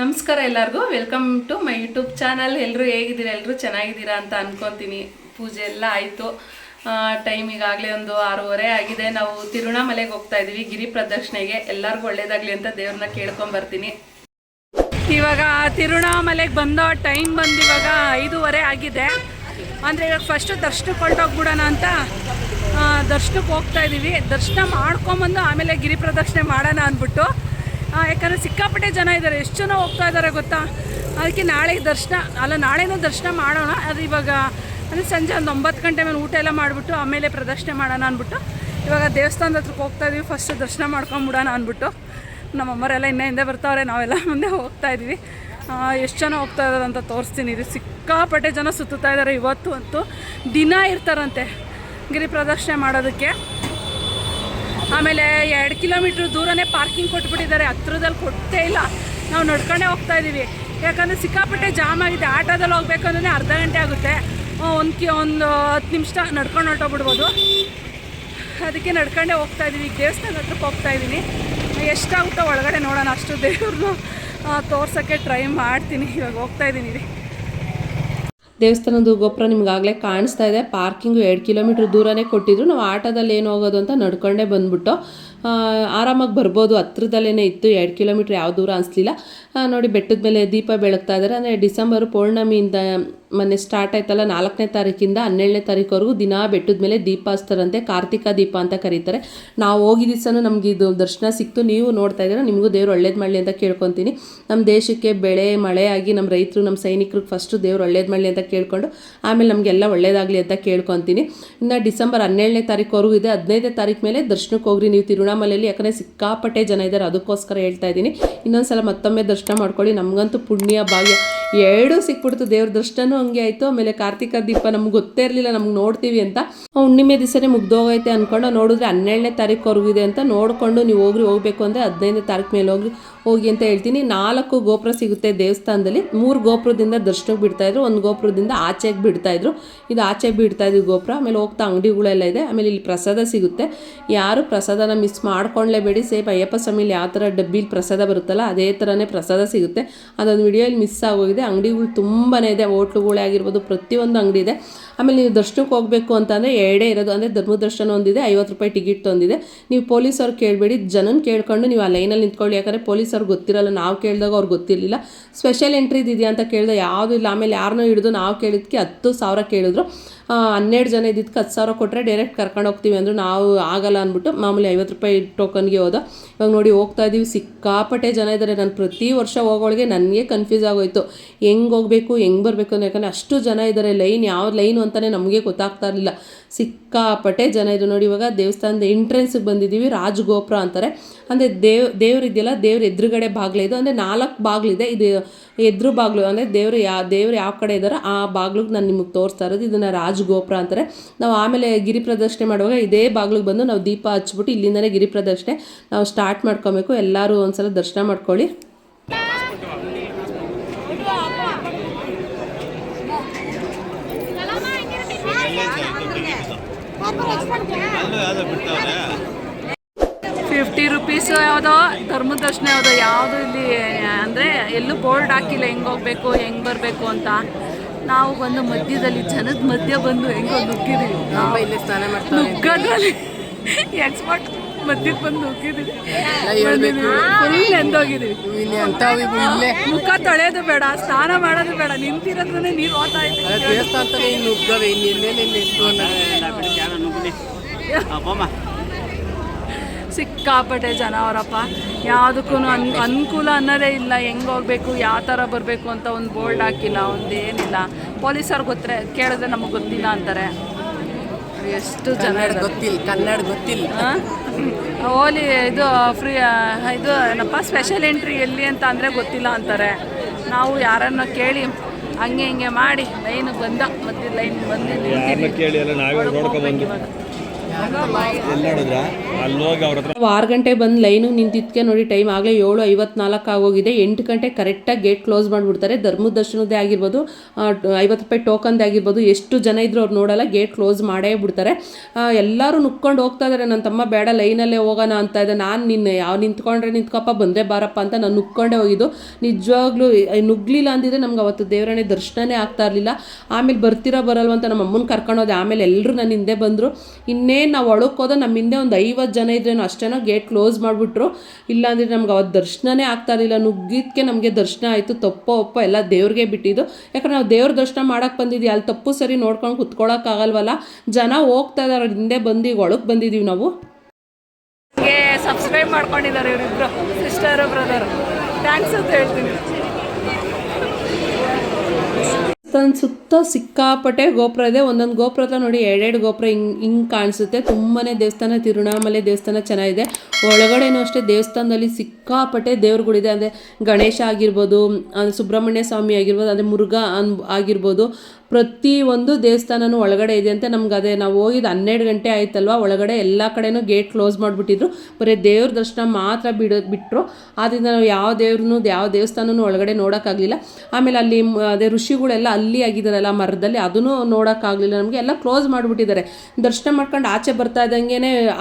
ನಮಸ್ಕಾರ ಎಲ್ಲರಿಗೂ. Welcome to my YouTube channel ಎಲ್ಲರೂ ಹೇಗಿದ್ದೀರಾ? ಎಲ್ಲರೂ ಚೆನ್ನಾಗಿದ್ದೀರಾ ಅಂತ ಅನ್ಕೊತೀನಿ ಪೂಜೆ ಎಲ್ಲ ಆಯಿತು. ಟೈಮ್ ಈಗಾಗಲೇ ಒಂದು ಆರೂವರೆ ಆಗಿದೆ. ನಾವು ತಿರುಣಾಮಲೆಗೆ ಹೋಗ್ತಾ ಇದ್ದೀವಿ, ಗಿರಿ ಪ್ರದಕ್ಷಿಣೆಗೆ. ಎಲ್ಲರಿಗೂ ಒಳ್ಳೇದಾಗಲಿ ಅಂತ ದೇವ್ರನ್ನ ಕೇಳ್ಕೊಂಬರ್ತೀನಿ ಇವಾಗ ತಿರುಣಾಮಲೆಗೆ ಬಂದೋ ಟೈಮ್ ಬಂದು ಇವಾಗ ಐದೂವರೆ ಆಗಿದೆ. ಅಂದರೆ ಇವಾಗ ಫಸ್ಟು ದರ್ಶನಕ್ಕೆ ಹೊರಟೋಗ್ಬಿಡೋಣ ಅಂತ ದರ್ಶನಕ್ಕೆ ಹೋಗ್ತಾ ಇದ್ದೀವಿ. ದರ್ಶನ ಮಾಡ್ಕೊಂಬಂದು ಆಮೇಲೆ ಗಿರಿ ಪ್ರದಕ್ಷಿಣೆ ಮಾಡೋಣ ಅಂದ್ಬಿಟ್ಟು ಯಾಕಂದರೆ ಸಿಕ್ಕಾಪಟ್ಟೆ ಜನ ಇದ್ದಾರೆ. ಎಷ್ಟು ಜನ ಹೋಗ್ತಾ ಇದ್ದಾರೆ ಗೊತ್ತಾ? ಅದಕ್ಕೆ ನಾಳೆ ದರ್ಶನ, ಅಲ್ಲ, ನಾಳೆನೂ ದರ್ಶನ ಮಾಡೋಣ. ಅದು ಇವಾಗ, ಅಂದರೆ ಸಂಜೆ ಒಂದು ಒಂಬತ್ತು ಗಂಟೆ ಮೇಲೆ ಊಟ ಎಲ್ಲ ಮಾಡಿಬಿಟ್ಟು, ಆಮೇಲೆ ಪ್ರದರ್ಶನೆ ಮಾಡೋಣ ಅಂದ್ಬಿಟ್ಟು, ಇವಾಗ ದೇವಸ್ಥಾನದ ಹತ್ರಕ್ಕೆ ಹೋಗ್ತಾ ಇದ್ದೀವಿ ಫಸ್ಟ್ ದರ್ಶನ ಮಾಡ್ಕೊಂಬಿಡೋಣ ಅಂದ್ಬಿಟ್ಟು, ನಮ್ಮಮ್ಮರೆಲ್ಲ ಇನ್ನೂ ಹಿಂದೆ ಬರ್ತಾವ್ರೆ, ನಾವೆಲ್ಲ ಮುಂದೆ ಹೋಗ್ತಾ ಇದ್ದೀವಿ ಎಷ್ಟು ಜನ ಹೋಗ್ತಾ ಇದ್ದಾರೆ ಅಂತ ತೋರಿಸ್ತೀನಿ. ಇದು ಸಿಕ್ಕಾಪಟ್ಟೆ ಜನ ಸುತ್ತುತ್ತಾ ಇದ್ದಾರೆ ಇವತ್ತು ಅಂತೂ. ದಿನ ಇರ್ತಾರಂತೆ, ಗಿರಿ ಪ್ರದರ್ಶನೆ ಮಾಡೋದಕ್ಕೆ. ಆಮೇಲೆ ಎರಡು ಕಿಲೋಮೀಟ್ರ್ ದೂರನೇ ಪಾರ್ಕಿಂಗ್ ಕೊಟ್ಬಿಟ್ಟಿದ್ದಾರೆ. ಹತ್ರದಲ್ಲಿ ಕೊಟ್ಟೇ ಇಲ್ಲ. ನಾವು ನಡ್ಕೊಂಡೇ ಹೋಗ್ತಾ ಇದ್ದೀವಿ ಯಾಕಂದರೆ ಸಿಕ್ಕಾಪಟ್ಟೆ ಜಾಮ್ ಆಗಿದೆ. ಆಟೋದಲ್ಲಿ ಹೋಗ್ಬೇಕಂದ್ರೆ ಅರ್ಧ ಗಂಟೆ ಆಗುತ್ತೆ. ಒಂದು ಕಿ, ಒಂದು ಹತ್ತು ನಿಮಿಷ ನಡ್ಕೊಂಡು ಹೊರಟೋಗ್ಬಿಡ್ಬೋದು. ಅದಕ್ಕೆ ನಡ್ಕೊಂಡೇ ಹೋಗ್ತಾ ಇದ್ದೀವಿ ಈಗ ದೇವಸ್ಥಾನದ ಹತ್ರಕ್ಕೆ ಹೋಗ್ತಾ ಇದ್ದೀನಿ ಎಷ್ಟಾಗುತ್ತೋ ಒಳಗಡೆ ನೋಡೋಣ. ಅಷ್ಟು ದೇವ್ರನ್ನೂ ತೋರ್ಸೋಕ್ಕೆ ಟ್ರೈ ಮಾಡ್ತೀನಿ. ಇವಾಗ ಹೋಗ್ತಾ ಇದ್ದೀನಿ ದೇವಸ್ಥಾನದ ಗೋಪುರ ನಿಮ್ಗಾಗಲೇ ಕಾಣಿಸ್ತಾ ಇದೆ. ಪಾರ್ಕಿಂಗು ಎರಡು ಕಿಲೋಮೀಟ್ರ್ ದೂರನೇ ಕೊಟ್ಟಿದ್ರು. ನಾವು ಆಟೋದಲ್ಲಿ ಏನು ಹೋಗೋದು ಅಂತ ನಡ್ಕೊಂಡೇ ಬಂದ್ಬಿಟ್ಟು ಆರಾಮಾಗಿ ಬರ್ಬೋದು. ಹತ್ರದಲ್ಲೇ ಇತ್ತು. ಎರಡು ಕಿಲೋಮೀಟ್ರ್ ಯಾವ ದೂರ ಅನಿಸ್ಲಿಲ್ಲ. ನೋಡಿ ಬೆಟ್ಟದ ಮೇಲೆ ದೀಪ ಬೆಳಗ್ತಾ ಇದ್ದಾರೆ ಅಂದರೆ ಡಿಸೆಂಬರ್ ಪೌರ್ಣಮಿಯಿಂದ ಮೊನ್ನೆ ಸ್ಟಾರ್ಟ್ ಆಯ್ತಲ್ಲ, ನಾಲ್ಕನೇ ತಾರೀಕಿಂದ ಹನ್ನೆರಡನೇ ತಾರೀಕುವರೆಗೂ ದಿನ ಬೆಟ್ಟದ ಮೇಲೆ ದೀಪ ಹಚ್ತಾರಂತೆ ಕಾರ್ತಿಕ ದೀಪ ಅಂತ ಕರೀತಾರೆ. ನಾವು ಹೋಗಿ ದಿವಸನೂ ನಮ್ಗೆ ಇದು ದರ್ಶನ ಸಿಕ್ತು. ನೀವು ನೋಡ್ತಾ ಇದ್ದೀರಾ, ನಿಮಗೂ ದೇವ್ರು ಒಳ್ಳೇದು ಮಾಡಲಿ ಅಂತ ಕೇಳ್ಕೊತೀನಿ. ನಮ್ಮ ದೇಶಕ್ಕೆ ಬೆಳೆ, ಮಳೆ ಆಗಿ ನಮ್ಮ ರೈತರು ನಮ್ಮ ಸೈನಿಕರಿಗೆ ಫಸ್ಟು ದೇವ್ರು ಒಳ್ಳೇದು ಮಾಡಲಿ ಅಂತ ಕೇಳ್ಕೊಂಡು, ಆಮೇಲೆ ನಮಗೆಲ್ಲ ಒಳ್ಳೇದಾಗಲಿ ಅಂತ ಕೇಳ್ಕೊತೀನಿ. ಇನ್ನು ಡಿಸೆಂಬರ್ ಹನ್ನೆರಡನೇ ತಾರೀಕುವರೆಗೂ ಇದೆ. ಹದಿನೈದನೇ ತಾರೀಕು ಮೇಲೆ ದರ್ಶನಕ್ಕೆ ಹೋಗ್ರಿ. ನೀವು ತಿರುವಣಾಮಲೆಯಲ್ಲಿ ಯಾಕಂದರೆ ಸಿಕ್ಕಾಪಟ್ಟೆ ಜನ ಇದ್ದಾರೆ ಅದಕ್ಕೋಸ್ಕರ ಹೇಳ್ತಾ ಇದ್ದೀನಿ. ಇನ್ನೊಂದು ಸಲ ಮತ್ತೊಮ್ಮೆ ದರ್ಶನ ಮಾಡ್ಕೊಳ್ಳಿ. ನಮಗಂತೂ ಪುಣ್ಯ ಭಾಗ್ಯ. ಎರಡೂ ಸಿಕ್ಬಿಡ್ತು ದೇವ್ರ ದರ್ಶನನೂ. ಹಂಗೆ ಆಯಿತು. ಆಮೇಲೆ ಕಾರ್ತಿಕ ದೀಪ ನಮ್ಗೆ ಗೊತ್ತೇ ಇರಲಿಲ್ಲ, ನಮ್ಗೆ ನೋಡ್ತೀವಿ ಅಂತ. ಹುಣ್ಣಿಮೆ ದಿವಸನೇ ಮುಗ್ದೋಗೈತೆ ಅಂದ್ಕೊಂಡು ನೋಡಿದ್ರೆ ಹನ್ನೆರಡನೇ ತಾರೀಕು ಇದೆ ಅಂತ ನೋಡಿಕೊಂಡು ನೀವು ಹೋಗ್ರಿ, ಹೋಗಬೇಕು ಅಂದರೆ ಹದಿನೈದನೇ ತಾರೀಕು ಮೇಲೆ ಹೋಗ್ರಿ. ಹೋಗಿ ಅಂತ ಹೇಳ್ತೀನಿ. ನಾಲ್ಕು ಗೋಪುರ ಸಿಗುತ್ತೆ ದೇವಸ್ಥಾನದಲ್ಲಿ. ಮೂರು ಗೋಪುರದಿಂದ ದರ್ಶನಕ್ಕೆ ಬಿಡ್ತಾಯಿದ್ರು ಒಂದು ಗೋಪುರದಿಂದ ಆಚೆಗೆ ಬಿಡ್ತಾಯಿದ್ರು ಇದು ಆಚೆಗೆ ಬಿಡ್ತಾ ಇದ್ವಿ ಗೋಪುರ, ಆಮೇಲೆ ಹೋಗ್ತಾ ಅಂಗಡಿಗಳೆಲ್ಲ ಇದೆ. ಆಮೇಲೆ ಇಲ್ಲಿ ಪ್ರಸಾದ ಸಿಗುತ್ತೆ. ಯಾರು ಪ್ರಸಾದನ ಮಿಸ್ ಮಾಡ್ಕೊಳ್ಳೇಬೇಡಿ ಸೇಮ್ ಅಯ್ಯಪ್ಪ ಸ್ವಾಮಿಲಿ ಯಾವ ಥರ ಡಬ್ಬಿಲಿ ಪ್ರಸಾದ ಬರುತ್ತಲ್ಲ, ಅದೇ ಥರನೇ ಪ್ರಸಾದ ಸಿಗುತ್ತೆ. ಅದೊಂದು ಇಲ್ಲಿ ಮಿಸ್ ಆಗೋಗಿದೆ. ಅಂಗಡಿಗಳು ತುಂಬಾ ಇದೆ. ಹೋಟ್ಲುಗಳೇ ಆಗಿರ್ಬೋದು, ಪ್ರತಿಯೊಂದು ಅಂಗಡಿ ಇದೆ. ಆಮೇಲೆ ನೀವು ದರ್ಶನಕ್ಕೆ ಹೋಗಬೇಕು ಅಂತಂದರೆ ಎರಡೇ ಇರೋದು. ಅಂದರೆ ಧರ್ಮದರ್ಶನ ಒಂದಿದೆ, ಐವತ್ತು ರೂಪಾಯಿ ಟಿಕೆಟ್ ತಂದಿದೆ. ನೀವು ಪೊಲೀಸ್ ಅವ್ರು ಕೇಳಬೇಡಿ, ಜನನ ಕೇಳ್ಕೊಂಡು ನೀವು ಆ ಲೈನಲ್ಲಿ ನಿಂತ್ಕೊಳ್ಳಿ. ಯಾಕಂದರೆ ಪೊಲೀಸವ್ರಿಗೆ ಗೊತ್ತಿರಲ್ಲ, ನಾವು ಕೇಳಿದಾಗ ಅವ್ರಿಗೆ ಗೊತ್ತಿರಲಿಲ್ಲ. ಸ್ಪೆಷಲ್ ಎಂಟ್ರಿ ಇದೆಯಾ ಅಂತ ಕೇಳಿದೆ ಯಾವುದೂ ಇಲ್ಲ. ಆಮೇಲೆ ಯಾರನ್ನೂ ಹಿಡಿದು ನಾವು ಕೇಳಿದ್ಕೆ ಹತ್ತು ಸಾವಿರ ಕೇಳಿದ್ರು. ಹನ್ನೆರಡು ಜನ ಇದ್ದಿದ್ದಕ್ಕೆ ಹತ್ತು ಸಾವಿರ ಕೊಟ್ಟರೆ ಡೈರೆಕ್ಟ್ ಕರ್ಕೊಂಡು ಹೋಗ್ತೀವಿ ಅಂದರು ನಾವು ಆಗಲ್ಲ ಅಂದ್ಬಿಟ್ಟು ಮಾಮೂಲಿ ಐವತ್ತು ರೂಪಾಯಿ ಟೋಕನ್ಗೆ ಹೋದ. ಇವಾಗ ನೋಡಿ ಹೋಗ್ತಾ ಇದ್ದೀವಿ ಸಿಕ್ಕಾಪಟ್ಟೆ ಜನ ಇದ್ದಾರೆ ನಾನು ಪ್ರತಿ ವರ್ಷ ಹೋಗೋಳಿಗೆ ನನಗೆ ಕನ್ಫ್ಯೂಸ್ ಆಗೋಯ್ತು. ಹೆಂಗೆ ಹೋಗಬೇಕು, ಹೆಂಗೆ ಬರಬೇಕು ಅಂತ ಯಾಕಂದರೆ ಅಷ್ಟು ಜನ ಇದ್ದಾರೆ ಲೈನ್ ಯಾವ ಲೈನು ಅಂತಲೇ ನಮಗೆ ಗೊತ್ತಾಗ್ತಾ ಇರಲಿಲ್ಲ. ಸಿಕ್ಕಾಪಟ್ಟೆ ಜನ ಇದು ನೋಡಿ, ಇವಾಗ ದೇವಸ್ಥಾನದ ಎಂಟ್ರೆನ್ಸಿಗೆ ಬಂದಿದ್ದೀವಿ, ರಾಜಗೋಪುರ ಅಂತಾರೆ. ಅಂದರೆ ದೇವ್, ದೇವ್ರು ಇದೆಯಲ್ಲ, ದೇವ್ರ ಎದುರುಗಡೆ ಬಾಗಿಲು ಇದು. ಅಂದರೆ ನಾಲ್ಕು ಬಾಗಿಲಿದೆ ಇದು. ಎದುರು ಬಾಗಿಲು, ಅಂದರೆ ದೇವರು ಯಾ, ದೇವ್ರು ಯಾವ ಕಡೆ ಇದ್ದಾರೋ ಆ ಬಾಗಿಲಿಗೆ ನಾನು ನಿಮಗೆ ತೋರಿಸ್ತಾ ಇರೋದು. ಇದನ್ನು ರಾಜಗೋಪುರ ಅಂತಾರೆ. ನಾವು ಆಮೇಲೆ ಗಿರಿ ಪ್ರದಕ್ಷಿಣೆ ಮಾಡುವಾಗ ಇದೇ ಬಾಗಿಲಿಗೆ ಬಂದು ನಾವು ದೀಪ ಹಚ್ಬಿಟ್ಟು ಇಲ್ಲಿಂದನೇ ಗಿರಿ ಪ್ರದರ್ಶನೆ ನಾವು ಸ್ಟಾರ್ಟ್ ಮಾಡ್ಕೊಬೇಕು. ಎಲ್ಲರೂ ಒಂದ್ಸಲ ದರ್ಶನ ಮಾಡ್ಕೊಳ್ಳಿ. ಫಿಫ್ಟಿ ರುಪೀಸು ಯಾವುದೋ ಧರ್ಮ ದರ್ಶನ ಯಾವುದೋ ಯಾವುದು ಇಲ್ಲಿ ಅಂದರೆ ಎಲ್ಲೂ ಬೋರ್ಡ್ ಹಾಕಿಲ್ಲ ಹೆಂಗೆ ಹೋಗ್ಬೇಕು ಹೆಂಗೆ ಬರಬೇಕು ಅಂತ. ನಾವು ಬಂದು ಮಧ್ಯದಲ್ಲಿ ಜನದ ಮಧ್ಯ ಬಂದು ಹೆಂಗೋ ನುಗ್ಗಿದೀವಿ. ನಾವು ಇಲ್ಲಿ ಸ್ನಾನ ಮಾಡ್ತಾರೆ ನುಗ್ಗೋದ್ರಲ್ಲಿ ಎಕ್ಸ್ಪರ್ಟ್ ಮಧ್ಯಕ್ಕೆ ಬಂದು ಹೋಗಿದ್ದೀವಿ. ಹೇಳ್ಬೇಕು. ಫುಲ್ ಎಂದೋಗಿದ್ದೀವಿ ಇಲ್ಲಿ ಅಂತಾವ್ ಇವು ಮುಖ ತೊಳೆಯೋದು ಬೇಡ ಸ್ನಾನ ಮಾಡೋದು ಬೇಡ ನಿಂತಿರೋದ್ರೇ ನೀರು ಅದೇ ಇದ್ದೀವಿ. ದೇವಸ್ಥಾನದಲ್ಲಿ ಇನ್ನು ನುಗ್ಗವೆ ಇನ್ನು ಎಲ್ಲೆಲ್ಲಿ ಇಲ್ಲಿ ಎಷ್ಟು ಸಿಕ್ಕಾಪಟ್ಟೆ ಜನ ಅವರಪ್ಪ. ಯಾವುದಕ್ಕೂ ಅನ್ ಅನುಕೂಲ ಅನ್ನೋದೇ ಇಲ್ಲ ಹೆಂಗೆ ಹೋಗಬೇಕು ಯಾವ ಥರ ಬರಬೇಕು ಅಂತ ಒಂದು ಬೋರ್ಡ್ ಹಾಕಿಲ್ಲ ಒಂದೇನಿಲ್ಲ ಪೊಲೀಸರು ಗೊತ್ತರೆ ಕೇಳಿದ್ರೆ ನಮಗೆ ಗೊತ್ತಿಲ್ಲ ಅಂತಾರೆ. ಎಷ್ಟು ಜನ ಗೊತ್ತಿಲ್ಲ ಕನ್ನಡ ಗೊತ್ತಿಲ್ಲ? ಓಲಿ ಇದು ಫ್ರೀ ಇದು ಏನಪ್ಪ ಸ್ಪೆಷಲ್ ಎಂಟ್ರಿ ಎಲ್ಲಿ ಅಂತ ಅಂದರೆ ಗೊತ್ತಿಲ್ಲ ಅಂತಾರೆ. ನಾವು ಯಾರನ್ನು ಕೇಳಿ ಹಂಗೆ ಹಿಂಗೆ ಮಾಡಿ ಲೈನ್ ಬಂದ ಮತ್ತೆ ಲೈನ್ ಬಂದು ನಿಂತಿದ್ದೀವಿ. ಕೇಳಿ ಎಲ್ಲ ನಾವೇ ನೋಡ್ಕೊಂಡು ನೋಡ್ಕೊಂಡ್ ಆರು ಗಂಟೆ ಬಂದು ಲೈನು ನಿಂತಿದ್ದಕ್ಕೆ ನೋಡಿ ಟೈಮ್ ಆಗಲೇ ಏಳು ಐವತ್ನಾಲ್ಕು ಆಗೋಗಿದೆ. ಎಂಟು ಗಂಟೆ ಕರೆಕ್ಟಾಗಿ ಗೇಟ್ ಕ್ಲೋಸ್ ಮಾಡಿಬಿಡ್ತಾರೆ. ಧರ್ಮದ ದರ್ಶನದೇ ಆಗಿರ್ಬೋದು ಐವತ್ತು ರೂಪಾಯಿ ಟೋಕನ್ದೇ ಆಗಿರ್ಬೋದು, ಎಷ್ಟು ಜನ ಇದ್ರು ಅವ್ರು ನೋಡಲ್ಲ ಗೇಟ್ ಕ್ಲೋಸ್ ಮಾಡೇ ಬಿಡ್ತಾರೆ. ಎಲ್ಲರೂ ನುಕ್ಕೊಂಡು ಹೋಗ್ತಾ ಇದ್ದಾರೆ ನನ್ನ ತಮ್ಮ ಬೇಡ, ಲೈನಲ್ಲೇ ಹೋಗೋಣ ಅಂತ ಇದೆ. ನಾನು ನಿನ್ನೆ ಯಾವ ನಿಂತ್ಕೊಂಡ್ರೆ ನಿಂತ್ಕೊಪ್ಪ ಬಂದರೆ ಬಾರಪ್ಪ ಅಂತ ನಾನು ನುಕ್ಕೊಂಡೇ ಹೋಗಿದ್ದು. ನಿಜವಾಗ್ಲೂ ನುಗ್ಲಿಲ್ಲ ಅಂದಿದ್ರೆ ನಮ್ಗೆ ಅವತ್ತು ದೇವರನೇ ದರ್ಶನನೇ ಆಗ್ತಾ ಇರಲಿಲ್ಲ. ಆಮೇಲೆ ಬರ್ತೀರಾ ಬರಲ್ವ ಅಂತ ನಮ್ಮ ಅಮ್ಮನ ಕರ್ಕೊಂಡೋದೆ ಆಮೇಲೆ ಎಲ್ಲರೂ ನನ್ನ ಹಿಂದೆ ಬಂದರು. ಇನ್ನೇನು ನಾವು ಒಳಕ್ಕೋದ ನಮ್ಮ ಹಿಂದೆ ಒಂದು ಐವತ್ತು ಜನ ಇದ್ರೇನು ಅಷ್ಟೇನೋ ಗೇಟ್ ಕ್ಲೋಸ್ ಮಾಡಿಬಿಟ್ರು. ಇಲ್ಲಾಂದರೆ ನಮ್ಗೆ ಅವತ್ತು ದರ್ಶನನೇ ಆಗ್ತಾ ಇರಲಿಲ್ಲ. ನುಗ್ಗಿದ್ಕೆ ನಮಗೆ ದರ್ಶನ ಆಯಿತು. ತಪ್ಪ ಒಪ್ಪ ಎಲ್ಲ ದೇವ್ರಿಗೆ ಬಿಟ್ಟಿದ್ದು. ಯಾಕಂದ್ರೆ ನಾವು ದೇವ್ರ ದರ್ಶನ ಮಾಡೋಕ್ಕೆ ಬಂದಿದ್ವಿ. ಅಲ್ಲಿ ತಪ್ಪು ಸರಿ ನೋಡ್ಕೊಂಡು ಕುತ್ಕೊಳ್ಳೋಕ್ಕಾಗಲ್ವಲ್ಲ ಜನ ಹೋಗ್ತಾ ಇದ್ದಾರೆ ಹಿಂದೆ ಬಂದು ಈಗ ಒಳಗೆ ಬಂದಿದ್ದೀವಿ ನಾವು. ಸಬ್ಸ್ಕ್ರೈಬ್ ಮಾಡ್ಕೊಂಡಿದ್ದಾರೆ ಇವರಿಬ್ರು. ಸಿಸ್ಟರ್ ಬ್ರದರ್ ಥ್ಯಾಂಕ್ಸ್ ಅಂತ ಹೇಳ್ತೀನಿ. ತನ್ನ ಸುತ್ತ ಸಿಕ್ಕಾಪಟ್ಟೆ ಗೋಪುರ ಇದೆ. ಒಂದೊಂದು ಗೋಪುರ ಹತ್ರ ನೋಡಿ ಎರಡೆರಡು ಗೋಪುರ ಹಿಂಗೆ ಹಿಂಗೆ ಕಾಣಿಸುತ್ತೆ. ತುಂಬಾ ದೇವಸ್ಥಾನ, ತಿರುಣಾಮಲೆ ದೇವಸ್ಥಾನ ಚೆನ್ನಾಗಿದೆ. ಒಳಗಡೆನೂ ಅಷ್ಟೇ ದೇವಸ್ಥಾನದಲ್ಲಿ ಸಿಕ್ಕಾಪಟ್ಟೆ ದೇವ್ರುಗಳಿದೆ. ಅಂದರೆ ಗಣೇಶ ಆಗಿರ್ಬೋದು ಸುಬ್ರಹ್ಮಣ್ಯ ಸ್ವಾಮಿ ಆಗಿರ್ಬೋದು, ಅಂದರೆ ಮುರುಘಾ ಅನ್, ಆಗಿರ್ಬೋದು. ಪ್ರತಿ ಒಂದು ದೇವಸ್ಥಾನನೂ ಒಳಗಡೆ ಇದೆ ಅಂತ ನಮ್ಗೆ ಅದೇ, ನಾವು ಹೋಗಿದ್ದು ಹನ್ನೆರಡು ಗಂಟೆ ಆಯ್ತಲ್ವ? ಒಳಗಡೆ ಎಲ್ಲ ಕಡೆನೂ ಗೇಟ್ ಕ್ಲೋಸ್ ಮಾಡಿಬಿಟ್ಟಿದ್ರು. ಬರೀ ದೇವ್ರ ದರ್ಶನ ಮಾತ್ರ ಬಿಡ ಬಿಟ್ಟರು ಆದ್ದರಿಂದ ನಾವು ಯಾವ ದೇವ್ರನ್ನು ಯಾವ ದೇವಸ್ಥಾನನೂ ಒಳಗಡೆ ನೋಡೋಕ್ಕಾಗಲಿಲ್ಲ. ಆಮೇಲೆ ಅಲ್ಲಿ ಅದೇ ಋಷಿಗಳೆಲ್ಲ ಅಲ್ಲಿ ಆಗಿದ್ದಾರಲ್ಲ ಮರದಲ್ಲಿ, ಅದನ್ನು ನೋಡೋಕ್ಕಾಗಲಿಲ್ಲ ನಮಗೆ. ಎಲ್ಲ ಕ್ಲೋಸ್ ಮಾಡಿಬಿಟ್ಟಿದ್ದಾರೆ. ದರ್ಶನ ಮಾಡ್ಕೊಂಡು ಆಚೆ ಬರ್ತಾ ಇದ್ದಂಗೆ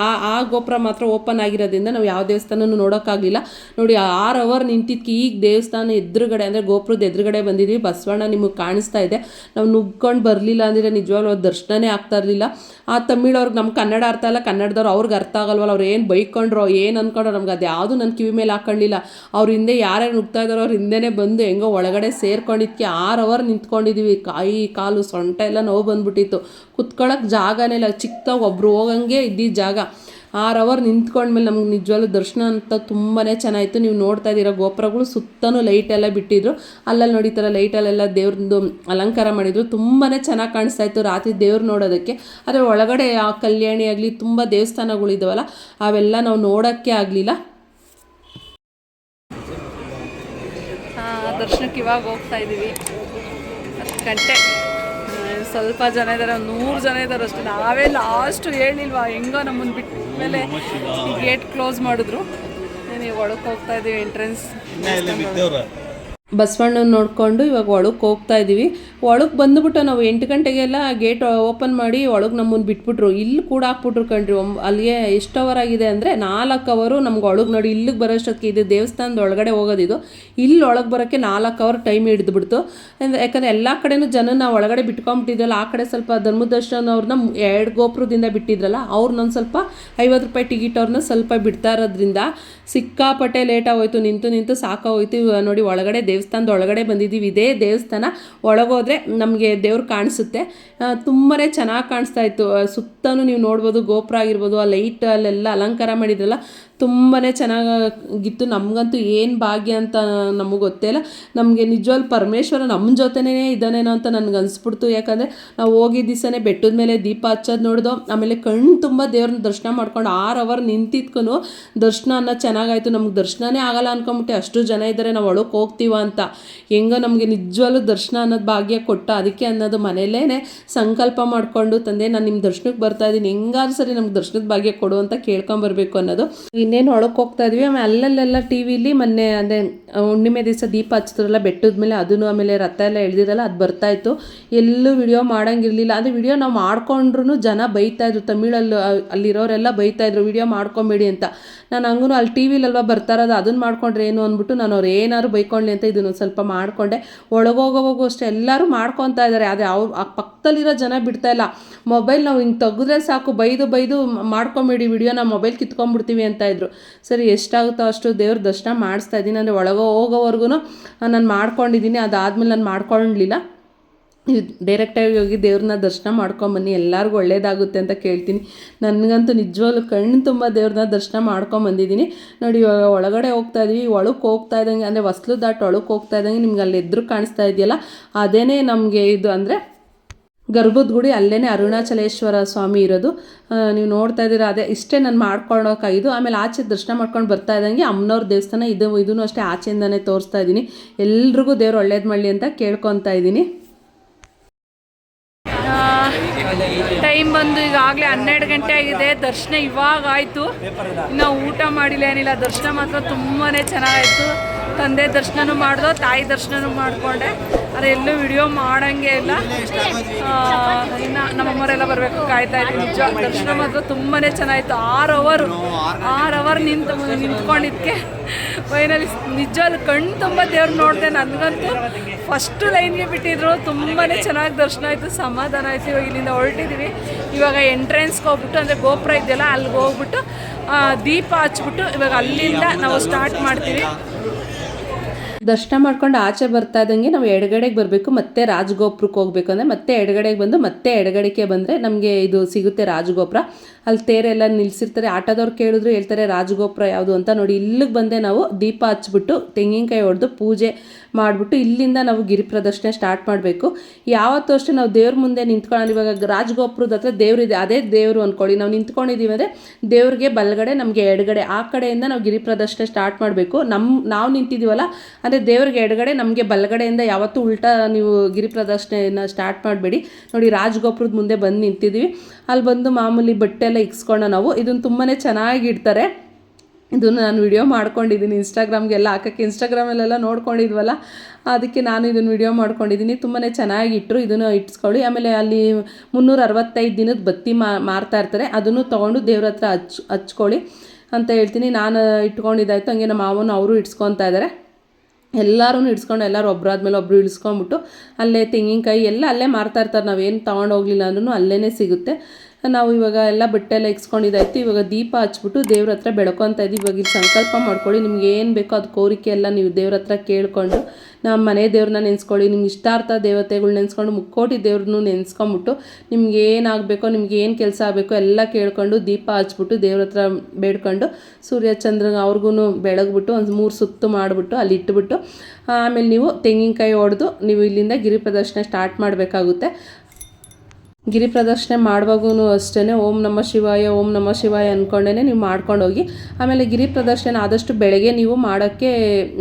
ಆ ಆ ಗೋಪುರ ಮಾತ್ರ ಓಪನ್ ಆಗಿರೋದ್ರಿಂದ ನಾವು ಯಾವ ದೇವಸ್ಥಾನನೂ ನೋಡೋಕ್ಕಾಗಲಿಲ್ಲ. ನೋಡಿ ಆರು ಅವರ್ ನಿಂತಿದ್ದಕ್ಕೆ ಈಗ ದೇವಸ್ಥಾನ ಎದುರುಗಡೆ, ಅಂದರೆ ಗೋಪುರದ ಎದುರುಗಡೆ ಬಂದಿದ್ವಿ. ಬಸವಣ್ಣ ನಿಮಗೆ ಕಾಣಿಸ್ತಾ ಇದೆ. ನಾವು ನುಗ್ಕೊಂಡು ಬರಲಿಲ್ಲ ಅಂದರೆ ನಿಜವಾಗ್ಲೂ ಅವ್ರ ದರ್ಶನನೇ ಆಗ್ತಾ ಇರಲಿಲ್ಲ. ಆ ತಮಿಳವ್ರಿಗೆ ನಮ್ಮ ಕನ್ನಡ ಅರ್ಥ ಅಲ್ಲ ಕನ್ನಡದವ್ರು ಅವ್ರಿಗೆ ಅರ್ಥ ಆಗಲ್ವಲ್ಲ, ಅವ್ರು ಏನು ಬೈಕೊಂಡ್ರೋ, ಏನು ಅಂದ್ಕೊಂಡ್ರೋ ನಮ್ಗೆ ಅದು ಯಾವುದು ನನ್ನ ಕಿವಿ ಮೇಲೆ ಹಾಕೊಂಡಿಲ್ಲ. ಅವ್ರ ಹಿಂದೆ ಯಾರ್ಯಾರು ನುಗ್ತಾ ಇದ್ದಾರೋ ಅವ್ರ ಹಿಂದೆನೇ ಬಂದು ಹೆಂಗೋ ಒಳಗಡೆ ಸೇರ್ಕೊಂಡಿದ್ಕೆ ಆರು ಅವರ್ ನಿಂತ್ಕೊಂಡಿದ್ದೀವಿ ಕೈ, ಕಾಲು, ಸೊಂಟ ಎಲ್ಲ ನೋವು ಬಂದ್ಬಿಟ್ಟಿತ್ತು. ಕುತ್ಕೊಳ್ಳೋಕೆ ಜಾಗನೇ ಇಲ್ಲ. ಚಿಕ್ಕದಾಗ ಒಬ್ರು ಹೋಗಂಗೆ ಇದ್ದಿದ್ದ ಜಾಗ. ಆರು ಅವರ್ ನಿಂತ್ಕೊಂಡ್ಮೇಲೆ ನಮ್ಗೆ ನಿಜವಾಗ್ಲೂ ದರ್ಶನ ಅಂತ ತುಂಬಾ ಚೆನ್ನಾಗಿತ್ತು. ನೀವು ನೋಡ್ತಾ ಇದ್ದೀರಾ ಗೋಪುರಗಳು ಸುತ್ತಲೂ ಲೈಟ್ ಎಲ್ಲ ಬಿಟ್ಟಿದ್ರು. ಅಲ್ಲಲ್ಲಿ ನೋಡಿ ಥರ ಲೈಟಲ್ಲೆಲ್ಲ ದೇವ್ರದ್ದು ಅಲಂಕಾರ ಮಾಡಿದ್ರು. ತುಂಬಾ ಚೆನ್ನಾಗಿ ಕಾಣಿಸ್ತಾ ಇತ್ತು ರಾತ್ರಿ ದೇವ್ರು ನೋಡೋದಕ್ಕೆ. ಆದರೆ ಒಳಗಡೆ ಆ ಕಲ್ಯಾಣಿ ಆಗಲಿ ತುಂಬ ದೇವಸ್ಥಾನಗಳಿದ್ದಾವಲ್ಲ ಅವೆಲ್ಲ ನಾವು ನೋಡೋಕ್ಕೆ ಆಗಲಿಲ್ಲ. ದರ್ಶನಕ್ಕೆ ಇವಾಗ ಹೋಗ್ತಾ ಇದ್ದೀವಿ ಗಂಟೆ. ಸ್ವಲ್ಪ ಜನ ಇದ್ದಾರೆ ಒಂದು ನೂರು ಜನ ಇದ್ದಾರೆ ಅಷ್ಟೇ. ನಾವೇ ಲಾಸ್ಟ್ ಹೇಳಿಲ್ವಾ, ಹೆಂಗೋ ನಮ್ಮನ್ನು ಬಿಟ್ಟ ಮೇಲೆ ಗೇಟ್ ಕ್ಲೋಸ್ ಮಾಡಿದ್ರು. ನೀವು ಒಳಗೆ ಹೋಗ್ತಾ ಇದ್ದೀವಿ ಎಂಟ್ರೆನ್ಸ್ ಬಸವಣ್ಣನ ನೋಡಿಕೊಂಡು ಇವಾಗ ಒಳಗೆ ಹೋಗ್ತಾ ಇದ್ದೀವಿ. ಒಳಗೆ ಬಂದುಬಿಟ್ಟು ನಾವು ಎಂಟು ಗಂಟೆಗೆಲ್ಲ ಗೇಟ್ ಓಪನ್ ಮಾಡಿ ಒಳಗೆ ನಮ್ಮನ್ನು ಬಿಟ್ಬಿಟ್ರು. ಇಲ್ಲಿ ಕೂಡ ಹಾಕ್ಬಿಟ್ರು ಕಣ್ರಿ. ಒಮ್, ಅಲ್ಲಿಗೆ ಎಷ್ಟು ಅವರ್ ಆಗಿದೆ ಅಂದರೆ ನಾಲ್ಕು ಅವರು ನಮ್ಗೆ ಒಳಗೆ ನೋಡಿ ಇಲ್ಲಿಗೆ ಬರೋಷ್ಟೊತ್ತಿಗೆ ಇದು ದೇವಸ್ಥಾನದ ಒಳಗಡೆ ಹೋಗೋದಿದು ಇಲ್ಲಿ ಒಳಗೆ ಬರೋಕ್ಕೆ ನಾಲ್ಕು ಅವರ್ ಟೈಮ್ ಹಿಡಿದ್ಬಿಡ್ತು. ಯಾಕಂದರೆ ಎಲ್ಲ ಕಡೆನೂ ಜನ ನಾವು ಒಳಗಡೆ ಬಿಟ್ಕೊಂಬಿಟ್ಟಿದ್ರಲ್ಲ, ಆ ಕಡೆ ಸ್ವಲ್ಪ ಧರ್ಮದರ್ಶನವ್ರನ್ನ ಎರಡು ಗೋಪುರದಿಂದ ಬಿಟ್ಟಿದ್ರಲ್ಲ, ಅವ್ರನ್ನೊಂದು ಸ್ವಲ್ಪ ಐವತ್ತು ರೂಪಾಯಿ ಟಿಕೆಟ್ ಅವ್ರನ್ನ ಸ್ವಲ್ಪ ಬಿಡ್ತಾ ಇರೋದ್ರಿಂದ ಸಿಕ್ಕಾಪಟ್ಟೆ ಲೇಟಾಗೋಯ್ತು ನಿಂತು ನಿಂತು ಸಾಕಾಗೋಯ್ತು. ನೋಡಿ ಒಳಗಡೆ ದೇವಸ್ಥಾನದ ಒಳಗಡೆ ಬಂದಿದ್ದೀವಿ. ಇದೇ ದೇವಸ್ಥಾನ ಒಳಗೋದ್ರೆ ನಮಗೆ ದೇವ್ರು ಕಾಣಿಸುತ್ತೆ. ತುಂಬಾ ಚೆನ್ನಾಗಿ ಕಾಣಿಸ್ತಾ ಇತ್ತು. ಸುತ್ತಲೂ ನೀವು ನೋಡ್ಬೋದು ಗೋಪುರ ಆಗಿರ್ಬೋದು, ಆ ಲೈಟ್ ಅಲ್ಲೆಲ್ಲ ಅಲಂಕಾರ ಮಾಡಿದ್ರಲ್ಲ ತುಂಬಾ ಚೆನ್ನಾಗಿತ್ತು ನಮಗಂತೂ ಏನು ಭಾಗ್ಯ ಅಂತ ನಮಗೆ ಗೊತ್ತೇ ಇಲ್ಲ. ನಮಗೆ ನಿಜವಾಗ್ಲು ಪರಮೇಶ್ವರ ನಮ್ಮ ಜೊತೆನೇ ಇದ್ದಾನೇನೋ ಅಂತ ನನಗೆ ಅನಿಸ್ಬಿಡ್ತು. ಯಾಕಂದರೆ ನಾವು ಹೋಗಿದ್ದ ದಿವಸನೇ ಬೆಟ್ಟದ ಮೇಲೆ ದೀಪ ಹಚ್ಚೋದು ನೋಡಿದೋ, ಆಮೇಲೆ ಕಣ್ಣು ತುಂಬ ದೇವ್ರನ್ನ ದರ್ಶನ ಮಾಡ್ಕೊಂಡು ಆರು ಅವರ್ ನಿಂತಿದ್ಕೂ ದರ್ಶನ ಅನ್ನೋದು ಚೆನ್ನಾಗಾಯಿತು. ನಮ್ಗೆ ದರ್ಶನನೇ ಆಗಲ್ಲ ಅಂದ್ಕೊಂಬಿಟ್ಟು ಅಷ್ಟು ಜನ ಇದ್ದಾರೆ ನಾವು ಒಳಗೆ ಹೋಗ್ತೀವ ಅಂತ. ಹೆಂಗೋ ನಮಗೆ ನಿಜವಾಗ್ಲೂ ದರ್ಶನ ಅನ್ನೋದು ಭಾಗ್ಯ ಕೊಟ್ಟ. ಅದಕ್ಕೆ ಅನ್ನೋದು ಮನೆಯಲ್ಲೇ ಸಂಕಲ್ಪ ಮಾಡಿಕೊಂಡು ತಂದೆ, ನಾನು ನಿಮ್ಮ ದರ್ಶನಕ್ಕೆ ಬರ್ತಾ ಇದ್ದೀನಿ. ಹೆಂಗಾದ್ರೂ ಸರಿ ನಮ್ಗೆ ದರ್ಶನದ ಭಾಗ್ಯ ಕೊಡು ಅಂತ ಕೇಳ್ಕೊಂಬರ್ಬೇಕು ಅನ್ನೋದು. ಇನ್ನೇನು ಒಳಕ್ಕೆ ಹೋಗ್ತಾ ಇದ್ವಿ. ಆಮೇಲೆ ಅಲ್ಲಲ್ಲೆಲ್ಲ ಟಿ ವಿಲಿ ಮೊನ್ನೆ ಅಂದರೆ ಹುಣ್ಣಿಮೆ ದಿವಸ ದೀಪ ಹಚ್ಚಿದ್ರಲ್ಲ ಬೆಟ್ಟದ ಮೇಲೆ ಅದನ್ನು ಆಮೇಲೆ ರಥ ಎಲ್ಲ ಎಳ್ದಿರಲ್ಲ ಅದು ಬರ್ತಾ ಇತ್ತು. ಎಲ್ಲೂ ವಿಡಿಯೋ ಮಾಡೋಂಗಿರಲಿಲ್ಲ. ಅದು ವಿಡಿಯೋ ನಾವು ಮಾಡ್ಕೊಂಡ್ರು ಜನ ಬೈತಾಯಿದ್ರು ತಮಿಳಲ್ಲಿ ಅಲ್ಲಿರೋರೆಲ್ಲ ಬೈತಾಯಿದ್ರು ವಿಡಿಯೋ ಮಾಡ್ಕೊಂಬೇಡಿ ಅಂತ. ನಾನು ಹಂಗೂ ಅಲ್ಲಿ ಟಿ ವಿಲಲ್ವ ಬರ್ತಾ ಇರೋದು ಅದನ್ನು ಮಾಡ್ಕೊಂಡ್ರೆ ಏನು ಅಂದ್ಬಿಟ್ಟು ನಾನು ಅವ್ರು ಏನಾದ್ರು ಬೈಕೊಳ್ಳಿ ಅಂತ ಇದನ್ನು ಸ್ವಲ್ಪ ಮಾಡಿಕೊಂಡೆ. ಒಳಗೋಗೋವಾಗೂ ಅಷ್ಟೆ ಎಲ್ಲರೂ ಮಾಡ್ಕೊತಾ ಇದ್ದಾರೆ ಆದರೆ ಅವ್ರು ಆ ಪಕ್ಕದಲ್ಲಿರೋ ಜನ ಬಿಡ್ತಾ ಇಲ್ಲ. ಮೊಬೈಲ್ ನಾವು ಹಿಂಗೆ ತೆಗೆದ್ರೆ ಸಾಕು, ಬೈದು ಬೈದು ಮಾಡ್ಕೊಂಬಿಡಿ ವಿಡಿಯೋ ನಾವು ಮೊಬೈಲ್ ಕಿತ್ಕೊಂಡ್ಬಿಡ್ತೀವಿ ಅಂತ ಇದ್ರು. ಸರಿ, ಎಷ್ಟಾಗುತ್ತೋ ಅಷ್ಟು ದೇವ್ರ ದರ್ಶನ ಮಾಡಿಸ್ತಾ ಇದ್ದೀನಿ. ಅಂದರೆ ಒಳಗೆ ಹೋಗೋವರೆಗೂ ನಾನು ಮಾಡ್ಕೊಂಡಿದ್ದೀನಿ ಅದಾದಮೇಲೆ ನಾನು ಮಾಡ್ಕೊಳ್ಳಲಿಲ್ಲ ಡೈರೆಕ್ಟಾಗಿ ಹೋಗಿ ದೇವ್ರನ್ನ ದರ್ಶನ ಮಾಡ್ಕೊಂಬನ್ನಿ ಎಲ್ಲರಿಗೂ ಒಳ್ಳೇದಾಗುತ್ತೆ ಅಂತ ಕೇಳ್ತೀನಿ. ನನಗಂತೂ ನಿಜವಾಗ್ಲೂ ಕಣ್ಣು ತುಂಬ ದೇವ್ರನ್ನ ದರ್ಶನ ಮಾಡ್ಕೊಂಬಂದಿದ್ದೀನಿ ನೋಡಿ, ಇವಾಗ ಒಳಗಡೆ ಹೋಗ್ತಾ ಇದೀವಿ ಒಳಕ್ಕೆ ಹೋಗ್ತಾ ಇದ್ದಂಗೆ, ಅಂದರೆ ಹೊಸ್ಲು ದಾಟ್ ಒಳಕ್ಕೆ ಹೋಗ್ತಾ ಇದ್ದಂಗೆ ನಿಮ್ಗೆ ಅಲ್ಲಿ ಎದುರು ಕಾಣಿಸ್ತಾ ಇದೆಯಲ್ಲ, ಅದೇನೇ ನಮಗೆ ಇದು ಅಂದರೆ ಗರ್ಭದ ಗುಡಿ ಅಲ್ಲೇ ಅರುಣಾಚಲೇಶ್ವರ ಸ್ವಾಮಿ ಇರೋದು. ನೀವು ನೋಡ್ತಾ ಇದ್ದೀರ, ಅದೇ ಇಷ್ಟೇ ನಾನು ಮಾಡ್ಕೊಳೋಕ್ಕಾಗಿದ್ದು ಆಮೇಲೆ ಆಚೆ ದರ್ಶನ ಮಾಡ್ಕೊಂಡು ಬರ್ತಾ ಇದ್ದಂಗೆ ಅಮ್ಮನವ್ರ ದೇವಸ್ಥಾನ, ಇದು ಇದೂ ಅಷ್ಟೇ ಆಚೆಯಿಂದನೇ ತೋರಿಸ್ತಾ ಇದ್ದೀನಿ ಎಲ್ರಿಗೂ ದೇವ್ರು ಒಳ್ಳೇದು ಮಾಡಲಿ ಅಂತ ಕೇಳ್ಕೊತಾ ಇದ್ದೀನಿ ಟೈಮ್ ಬಂದು ಈಗಾಗಲೇ ಹನ್ನೆರಡು ಗಂಟೆ ಆಗಿದೆ. ದರ್ಶನ ಇವಾಗ ಆಯಿತು. ಇನ್ನು ಊಟ ಮಾಡಿಲ್ಲ ಏನಿಲ್ಲ. ದರ್ಶನ ಮಾತ್ರ ತುಂಬಾ ಚೆನ್ನಾಗಾಯಿತು. ತಂದೆ ದರ್ಶನನೂ ಮಾಡಿದೋ, ತಾಯಿ ದರ್ಶನನೂ ಮಾಡಿಕೊಂಡೆ. ಆದರೆ ಎಲ್ಲೂ ವಿಡಿಯೋ ಮಾಡೋಂಗೆ ಇಲ್ಲ. ಇನ್ನು ನಮ್ಮಮ್ಮರೆಲ್ಲ ಬರಬೇಕು ಕಾಯ್ತಾ ಇದ್ದೀನಿ ದರ್ಶನ ಮಾತ್ರ ತುಂಬಾ ಚೆನ್ನಾಗಿತ್ತು. ಆರು ಅವರು ಆರು ಅವರ್ ನಿಂತು ನಿಂತ್ಕೊಂಡಿದ್ದಕ್ಕೆ ಫೈನಲಿ ನಿಜವಾದ ಕಣ್ಣು ತುಂಬ ದೇವ್ರು ನೋಡಿದೆ. ನನಗಂತೂ ಫಸ್ಟ್ ಲೈನ್ಗೆ ಬಿಟ್ಟಿದ್ರು. ತುಂಬಾ ಚೆನ್ನಾಗಿ ದರ್ಶನ ಆಯಿತು. ಸಮಾಧಾನ ಆಯಿತು. ಇವಾಗ ಇಲ್ಲಿಂದ ಹೊರಟಿದ್ದೀವಿ ಇವಾಗ ಎಂಟ್ರೆನ್ಸ್ಗೆ ಹೋಗ್ಬಿಟ್ಟು, ಅಂದರೆ ಗೋಪುರ ಇದೆಯಲ್ಲ ಅಲ್ಲಿಗೆ ಹೋಗ್ಬಿಟ್ಟು ದೀಪ ಹಚ್ಬಿಟ್ಟು, ಇವಾಗ ಅಲ್ಲಿಂದ ನಾವು ಸ್ಟಾರ್ಟ್ ಮಾಡ್ತೀವಿ. ದರ್ಶನ ಮಾಡ್ಕೊಂಡು ಆಚೆ ಬರ್ತಾ ಇದ್ದಂಗೆ ನಾವು ಎಡಗಡೆಗೆ ಬರಬೇಕು, ಮತ್ತೆ ರಾಜಗೋಪುರಕ್ಕೆ ಹೋಗ್ಬೇಕು. ಅಂದರೆ ಮತ್ತೆ ಎಡಗಡೆಗೆ ಬಂದು ಮತ್ತೆ ಎಡಗಡೆಗೆ ಬಂದರೆ ನಮಗೆ ಇದು ಸಿಗುತ್ತೆ ರಾಜಗೋಪುರ. ಅಲ್ಲಿ ತೇರೆಲ್ಲ ನಿಲ್ಲಿಸಿರ್ತಾರೆ ಆಟೋದವ್ರು ಕೇಳಿದ್ರು ಹೇಳ್ತಾರೆ, ರಾಜಗೋಪುರ ಯಾವುದು? ಅಂತ ನೋಡಿ ಇಲ್ಲಿಗೆ ಬಂದೆ ನಾವು ದೀಪ ಹಚ್ಬಿಟ್ಟು, ತೆಂಗಿನಕಾಯಿ ಹೊಡೆದು ಪೂಜೆ ಮಾಡಿಬಿಟ್ಟು ಇಲ್ಲಿಂದ ನಾವು ಗಿರಿ ಪ್ರದರ್ಶನ ಸ್ಟಾರ್ಟ್ ಮಾಡಬೇಕು. ಯಾವತ್ತೂ ಅಷ್ಟೇ ನಾವು ದೇವ್ರ ಮುಂದೆ ನಿಂತ್ಕೊಳ್ಳೋಣ. ಇವಾಗ ರಾಜಗೋಪುರದ ಹತ್ರ ದೇವ್ರಿದೆ ಅದೇ ದೇವರು ಅಂದ್ಕೊಳ್ಳಿ ನಾವು ನಿಂತ್ಕೊಂಡಿದ್ದೀವಿ ಅಂದರೆ ದೇವ್ರಿಗೆ ಬಲಗಡೆ, ನಮಗೆ ಎಡಗಡೆ, ಆ ಕಡೆಯಿಂದ ನಾವು ಗಿರಿ ಪ್ರದರ್ಶನ ಸ್ಟಾರ್ಟ್ ಮಾಡಬೇಕು. ನಮ್ಮ ನಾವು ನಿಂತಿದ್ದೀವಲ್ಲ, ಅಂದರೆ ದೇವ್ರಿಗೆ ಎಡಗಡೆ, ನಮಗೆ ಬಲಗಡೆಯಿಂದ ಯಾವತ್ತೂ ಉಲ್ಟಾ ನೀವು ಗಿರಿ ಪ್ರದರ್ಶನೆಯನ್ನು ಸ್ಟಾರ್ಟ್ ಮಾಡಬೇಡಿ. ನೋಡಿ ರಾಜಗೋಪುರದ ಮುಂದೆ ಬಂದು ನಿಂತಿದ್ದೀವಿ. ಅಲ್ಲಿ ಬಂದು ಮಾಮೂಲಿ ಬಟ್ಟೆ ಎಲ್ಲ ಇಕ್ಸ್ಕೊಂಡು ನಾವು. ಇದನ್ನು ತುಂಬಾ ಚೆನ್ನಾಗಿ ಇಡ್ತಾರೆ. ಇದನ್ನು ನಾನು ವಿಡಿಯೋ ಮಾಡ್ಕೊಂಡಿದ್ದೀನಿ ಇನ್ಸ್ಟಾಗ್ರಾಮ್ಗೆಲ್ಲ ಹಾಕೋಕ್ಕೆ ಇನ್ಸ್ಟಾಗ್ರಾಮಲ್ಲೆಲ್ಲ ನೋಡ್ಕೊಂಡಿದ್ವಲ್ಲ, ಅದಕ್ಕೆ ನಾನು ಇದನ್ನು ವಿಡಿಯೋ ಮಾಡ್ಕೊಂಡಿದ್ದೀನಿ ತುಂಬಾ ಚೆನ್ನಾಗಿ ಇಟ್ಟರು ಇದನ್ನು ಇಟ್ಸ್ಕೊಳ್ಳಿ. ಆಮೇಲೆ ಅಲ್ಲಿ ಮುನ್ನೂರ ಅರವತ್ತೈದು ದಿನದ ಬತ್ತಿ ಮಾರ್ತಾ ಇರ್ತಾರೆ. ಅದನ್ನು ತೊಗೊಂಡು ದೇವ್ರ ಹತ್ರ ಹಚ್ ಅಂತ ಹೇಳ್ತೀನಿ. ನಾನು ಇಟ್ಕೊಂಡಿದ್ದಾಯ್ತು. ಹಂಗೆ ನಮ್ಮ ಮಾವನು ಅವರು ಇಟ್ಸ್ಕೊತಾ ಇದ್ದಾರೆ. ಎಲ್ಲರೂ ಇಡ್ಸ್ಕೊಂಡು ಎಲ್ಲರೂ ಒಬ್ಬರಾದ್ಮೇಲೆ ಒಬ್ಬರು ಇಳಿಸ್ಕೊಂಬಿಟ್ಟು ಅಲ್ಲೇ ತೆಂಗಿನಕಾಯಿ ಎಲ್ಲ ಅಲ್ಲೇ ಮಾರ್ತಾ ಇರ್ತಾರೆ. ನಾವೇನು ತೊಗೊಂಡೋಗ್ಲಿಲ್ಲ ಅಂದ್ರೂ ಅಲ್ಲೇ ಸಿಗುತ್ತೆ. ನಾವು ಇವಾಗ ಎಲ್ಲ ಬಟ್ಟೆ ಎಲ್ಲ ಇಕ್ಸ್ಕೊಂಡಿದ್ದಾಯ್ತು ಇವಾಗ ದೀಪ ಹಚ್ಬಿಟ್ಟು ದೇವ್ರ ಹತ್ರ ಬೆಳ್ಕೊತಾ ಇದ್ದೀವಿ. ಇವಾಗ ಇಲ್ಲಿ ಸಂಕಲ್ಪ ಮಾಡ್ಕೊಳ್ಳಿ. ನಿಮ್ಗೆ ಏನು ಬೇಕೋ ಅದು ಕೋರಿಕೆ ಎಲ್ಲ ನೀವು ದೇವ್ರ ಹತ್ರ ಕೇಳಿಕೊಂಡು ನಮ್ಮ ಮನೆ ದೇವ್ರನ್ನ ನೆನೆಸ್ಕೊಳ್ಳಿ. ನಿಮ್ಗೆ ಇಷ್ಟಾರ್ಥ ದೇವತೆಗಳು ನೆನೆಸ್ಕೊಂಡು, ಮುಕ್ಕೋಟಿ ದೇವ್ರನ್ನೂ ನೆನೆಸ್ಕೊಂಬಿಟ್ಟು, ನಿಮ್ಗೆ ಏನಾಗಬೇಕೋ ನಿಮ್ಗೆ ಏನು ಕೆಲಸ ಆಗಬೇಕೋ ಎಲ್ಲ ಕೇಳ್ಕೊಂಡು ದೀಪ ಹಚ್ಬಿಟ್ಟು ದೇವ್ರ ಹತ್ರ ಬೇಡ್ಕೊಂಡು ಸೂರ್ಯ ಚಂದ್ರ ಅವ್ರಿಗೂ ಬೆಳಗ್ಬಿಟ್ಟು ಒಂದು ಮೂರು ಸುತ್ತು ಮಾಡಿಬಿಟ್ಟು ಅಲ್ಲಿ ಇಟ್ಬಿಟ್ಟು, ಆಮೇಲೆ ನೀವು ತೆಂಗಿನಕಾಯಿ ಹೊಡೆದು ನೀವು ಇಲ್ಲಿಂದ ಗಿರಿ ಪ್ರದರ್ಶನ ಸ್ಟಾರ್ಟ್ ಮಾಡಬೇಕಾಗುತ್ತೆ. ಗಿರಿ ಪ್ರದರ್ಶನೆ ಮಾಡುವಾಗೂ ಅಷ್ಟೇ ಓಂ ನಮ ಶಿವಾಯ, ಓಂ ನಮ ಶಿವಾಯ ಅಂದ್ಕೊಂಡೇ ನೀವು ಮಾಡ್ಕೊಂಡು ಹೋಗಿ ಆಮೇಲೆ ಗಿರಿ ಪ್ರದರ್ಶನ ಆದಷ್ಟು ಬೆಳಗ್ಗೆ ನೀವು ಮಾಡೋಕ್ಕೆ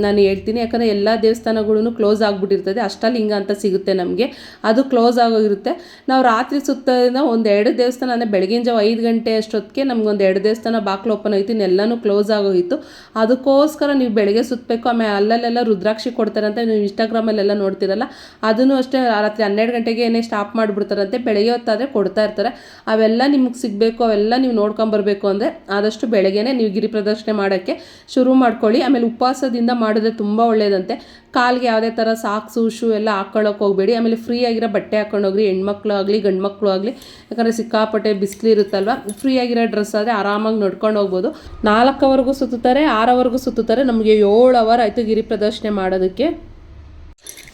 ನಾನು ಹೇಳ್ತೀನಿ. ಯಾಕಂದರೆ ಎಲ್ಲ ದೇವಸ್ಥಾನಗಳೂ ಕ್ಲೋಸ್ ಆಗಿಬಿಟ್ಟಿರ್ತದೆ. ಅಷ್ಟಲಿಂಗ ಅಂತ ಸಿಗುತ್ತೆ ನಮಗೆ. ಅದು ಕ್ಲೋಸ್ ಆಗೋಗಿರುತ್ತೆ. ನಾವು ರಾತ್ರಿ ಸುತ್ತದಿಂದ ಒಂದು ಎರಡು ದೇವಸ್ಥಾನ, ಅಂದರೆ ಬೆಳಗಿನ ಜಾವ ಐದು ಗಂಟೆ ಅಷ್ಟೊತ್ತಿಗೆ ನಮ್ಗೊಂದು ಎರಡು ದೇವಸ್ಥಾನ ಬಾಕ್ಲು ಓಪನ್ ಆಯಿತು. ಇನ್ನೆಲ್ಲನೂ ಕ್ಲೋಸ್ ಆಗೋಗಿತ್ತು. ಅದಕ್ಕೋಸ್ಕರ ನೀವು ಬೆಳಗ್ಗೆ ಸುತ್ತಬೇಕು. ಆಮೇಲೆ ಅಲ್ಲಲ್ಲೆಲ್ಲ ರುದ್ರಾಕ್ಷಿ ಕೊಡ್ತಾರಂತೆ. ನೀವು ಇನ್ಸ್ಟಾಗ್ರಾಮಲ್ಲೆಲ್ಲ ನೋಡ್ತಿರಲ್ಲ, ಅದನ್ನು ಅಷ್ಟೇ ರಾತ್ರಿ ಹನ್ನೆರಡು ಗಂಟೆಗೆ ಏನೇ ಸ್ಟಾಪ್ ಮಾಡಿಬಿಡ್ತಾರಂತೆ. ಬೆಳಗ್ಗೆ ಹೊತ್ತಾದರೆ ಕೊಡ್ತಾ ಇರ್ತಾರೆ. ಅವೆಲ್ಲ ನಿಮಗೆ ಸಿಗಬೇಕು, ಅವೆಲ್ಲ ನೀವು ನೋಡ್ಕೊಂಬರ್ಬೇಕು ಅಂದರೆ ಆದಷ್ಟು ಬೆಳಗ್ಗೆನೇ ನೀವು ಗಿರಿ ಪ್ರದರ್ಶನೆ ಮಾಡೋಕ್ಕೆ ಶುರು ಮಾಡ್ಕೊಳ್ಳಿ. ಆಮೇಲೆ ಉಪವಾಸದಿಂದ ಮಾಡಿದ್ರೆ ತುಂಬ ಒಳ್ಳೆಯದಂತೆ ಕಾಲಿಗೆ ಯಾವುದೇ ಥರ ಸಾಕ್ಸು, ಶೂ ಎಲ್ಲ ಹಾಕ್ಕೊಳ್ಳೋಕೆ ಹೋಗಬೇಡಿ. ಆಮೇಲೆ ಫ್ರೀ ಆಗಿರೋ ಬಟ್ಟೆ ಹಾಕೊಂಡು ಹೋಗ್ರಿ. ಹೆಣ್ಮಕ್ಳು ಆಗಲಿ ಗಂಡು ಮಕ್ಕಳು ಆಗಲಿ, ಯಾಕಂದರೆ ಸಿಕ್ಕಾಪಟ್ಟೆ ಬಿಸಿಲು ಇರುತ್ತಲ್ವ? ಫ್ರೀ ಆಗಿರೋ ಡ್ರೆಸ್ ಆದರೆ ಆರಾಮಾಗಿ ನಡ್ಕೊಂಡು ಹೋಗ್ಬೋದು. ನಾಲ್ಕು ಅವರ್ಗೂ ಸುತ್ತುತ್ತಾರೆ ಆರು ಅವರ್ಗೂ ಸುತ್ತುತ್ತಾರೆ. ನಮಗೆ ಏಳು ಅವರ್ ಆಯಿತು ಗಿರಿ ಪ್ರದರ್ಶನೆ ಮಾಡೋದಕ್ಕೆ.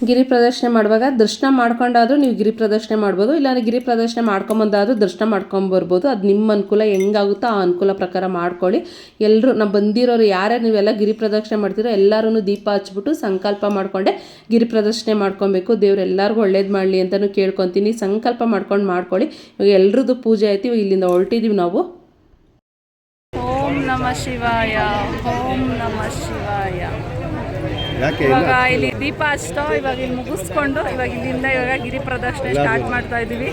ಗಿರಿ ಪ್ರದರ್ಶನ ಮಾಡುವಾಗ ದರ್ಶನ ಮಾಡ್ಕೊಂಡಾದ್ರೂ ನೀವು ಗಿರಿ ಪ್ರದರ್ಶನ ಮಾಡ್ಬೋದು, ಇಲ್ಲಾಂದ್ರೆ ಗಿರಿ ಪ್ರದರ್ಶನ ಮಾಡ್ಕೊಂಬಂದಾದ್ರೂ ದರ್ಶನ ಮಾಡ್ಕೊಂಬರ್ಬೋದು. ಅದು ನಿಮ್ಮ ಅನುಕೂಲ, ಹೆಂಗಾಗುತ್ತೋ ಆ ಅನುಕೂಲ ಪ್ರಕಾರ ಮಾಡ್ಕೊಳ್ಳಿ. ಎಲ್ಲರೂ ನಾವು ಬಂದಿರೋರು ಯಾರೇ ನೀವೆಲ್ಲ ಗಿರಿ ಪ್ರದರ್ಶನ ಮಾಡ್ತೀರೋ ಎಲ್ಲರೂ ದೀಪ ಹಚ್ಬಿಟ್ಟು ಸಂಕಲ್ಪ ಮಾಡಿಕೊಂಡೆ, ಗಿರಿ ಪ್ರದರ್ಶನ ಮಾಡ್ಕೊಬೇಕು. ದೇವ್ರು ಎಲ್ಲರಿಗೂ ಒಳ್ಳೇದು ಮಾಡಲಿ ಅಂತಲೂ ಕೇಳ್ಕೊತೀನಿ. ಸಂಕಲ್ಪ ಮಾಡ್ಕೊಂಡು ಮಾಡ್ಕೊಳ್ಳಿ. ಇವಾಗ ಎಲ್ರದ್ದು ಪೂಜೆ ಆಯ್ತು, ಇವಾಗ ಇಲ್ಲಿಂದ ಹೊರಟಿದ್ದೀವಿ ನಾವು. ಓಂ ನಮ ಶಿವಾಯ, ಓಂ ನಮ ಶಿವಾಯ. ಇವಾಗ ಇಲ್ಲಿ ದೀಪ ಅಷ್ಟೋ ಇವಾಗ ಇಲ್ಲಿ ಮುಗಿಸ್ಕೊಂಡು ಇವಾಗ ಇಲ್ಲಿಂದ ಇವಾಗ ಗಿರಿ ಪ್ರದರ್ಶನ ಸ್ಟಾರ್ಟ್ ಮಾಡ್ತಾ ಇದ್ದೀವಿ.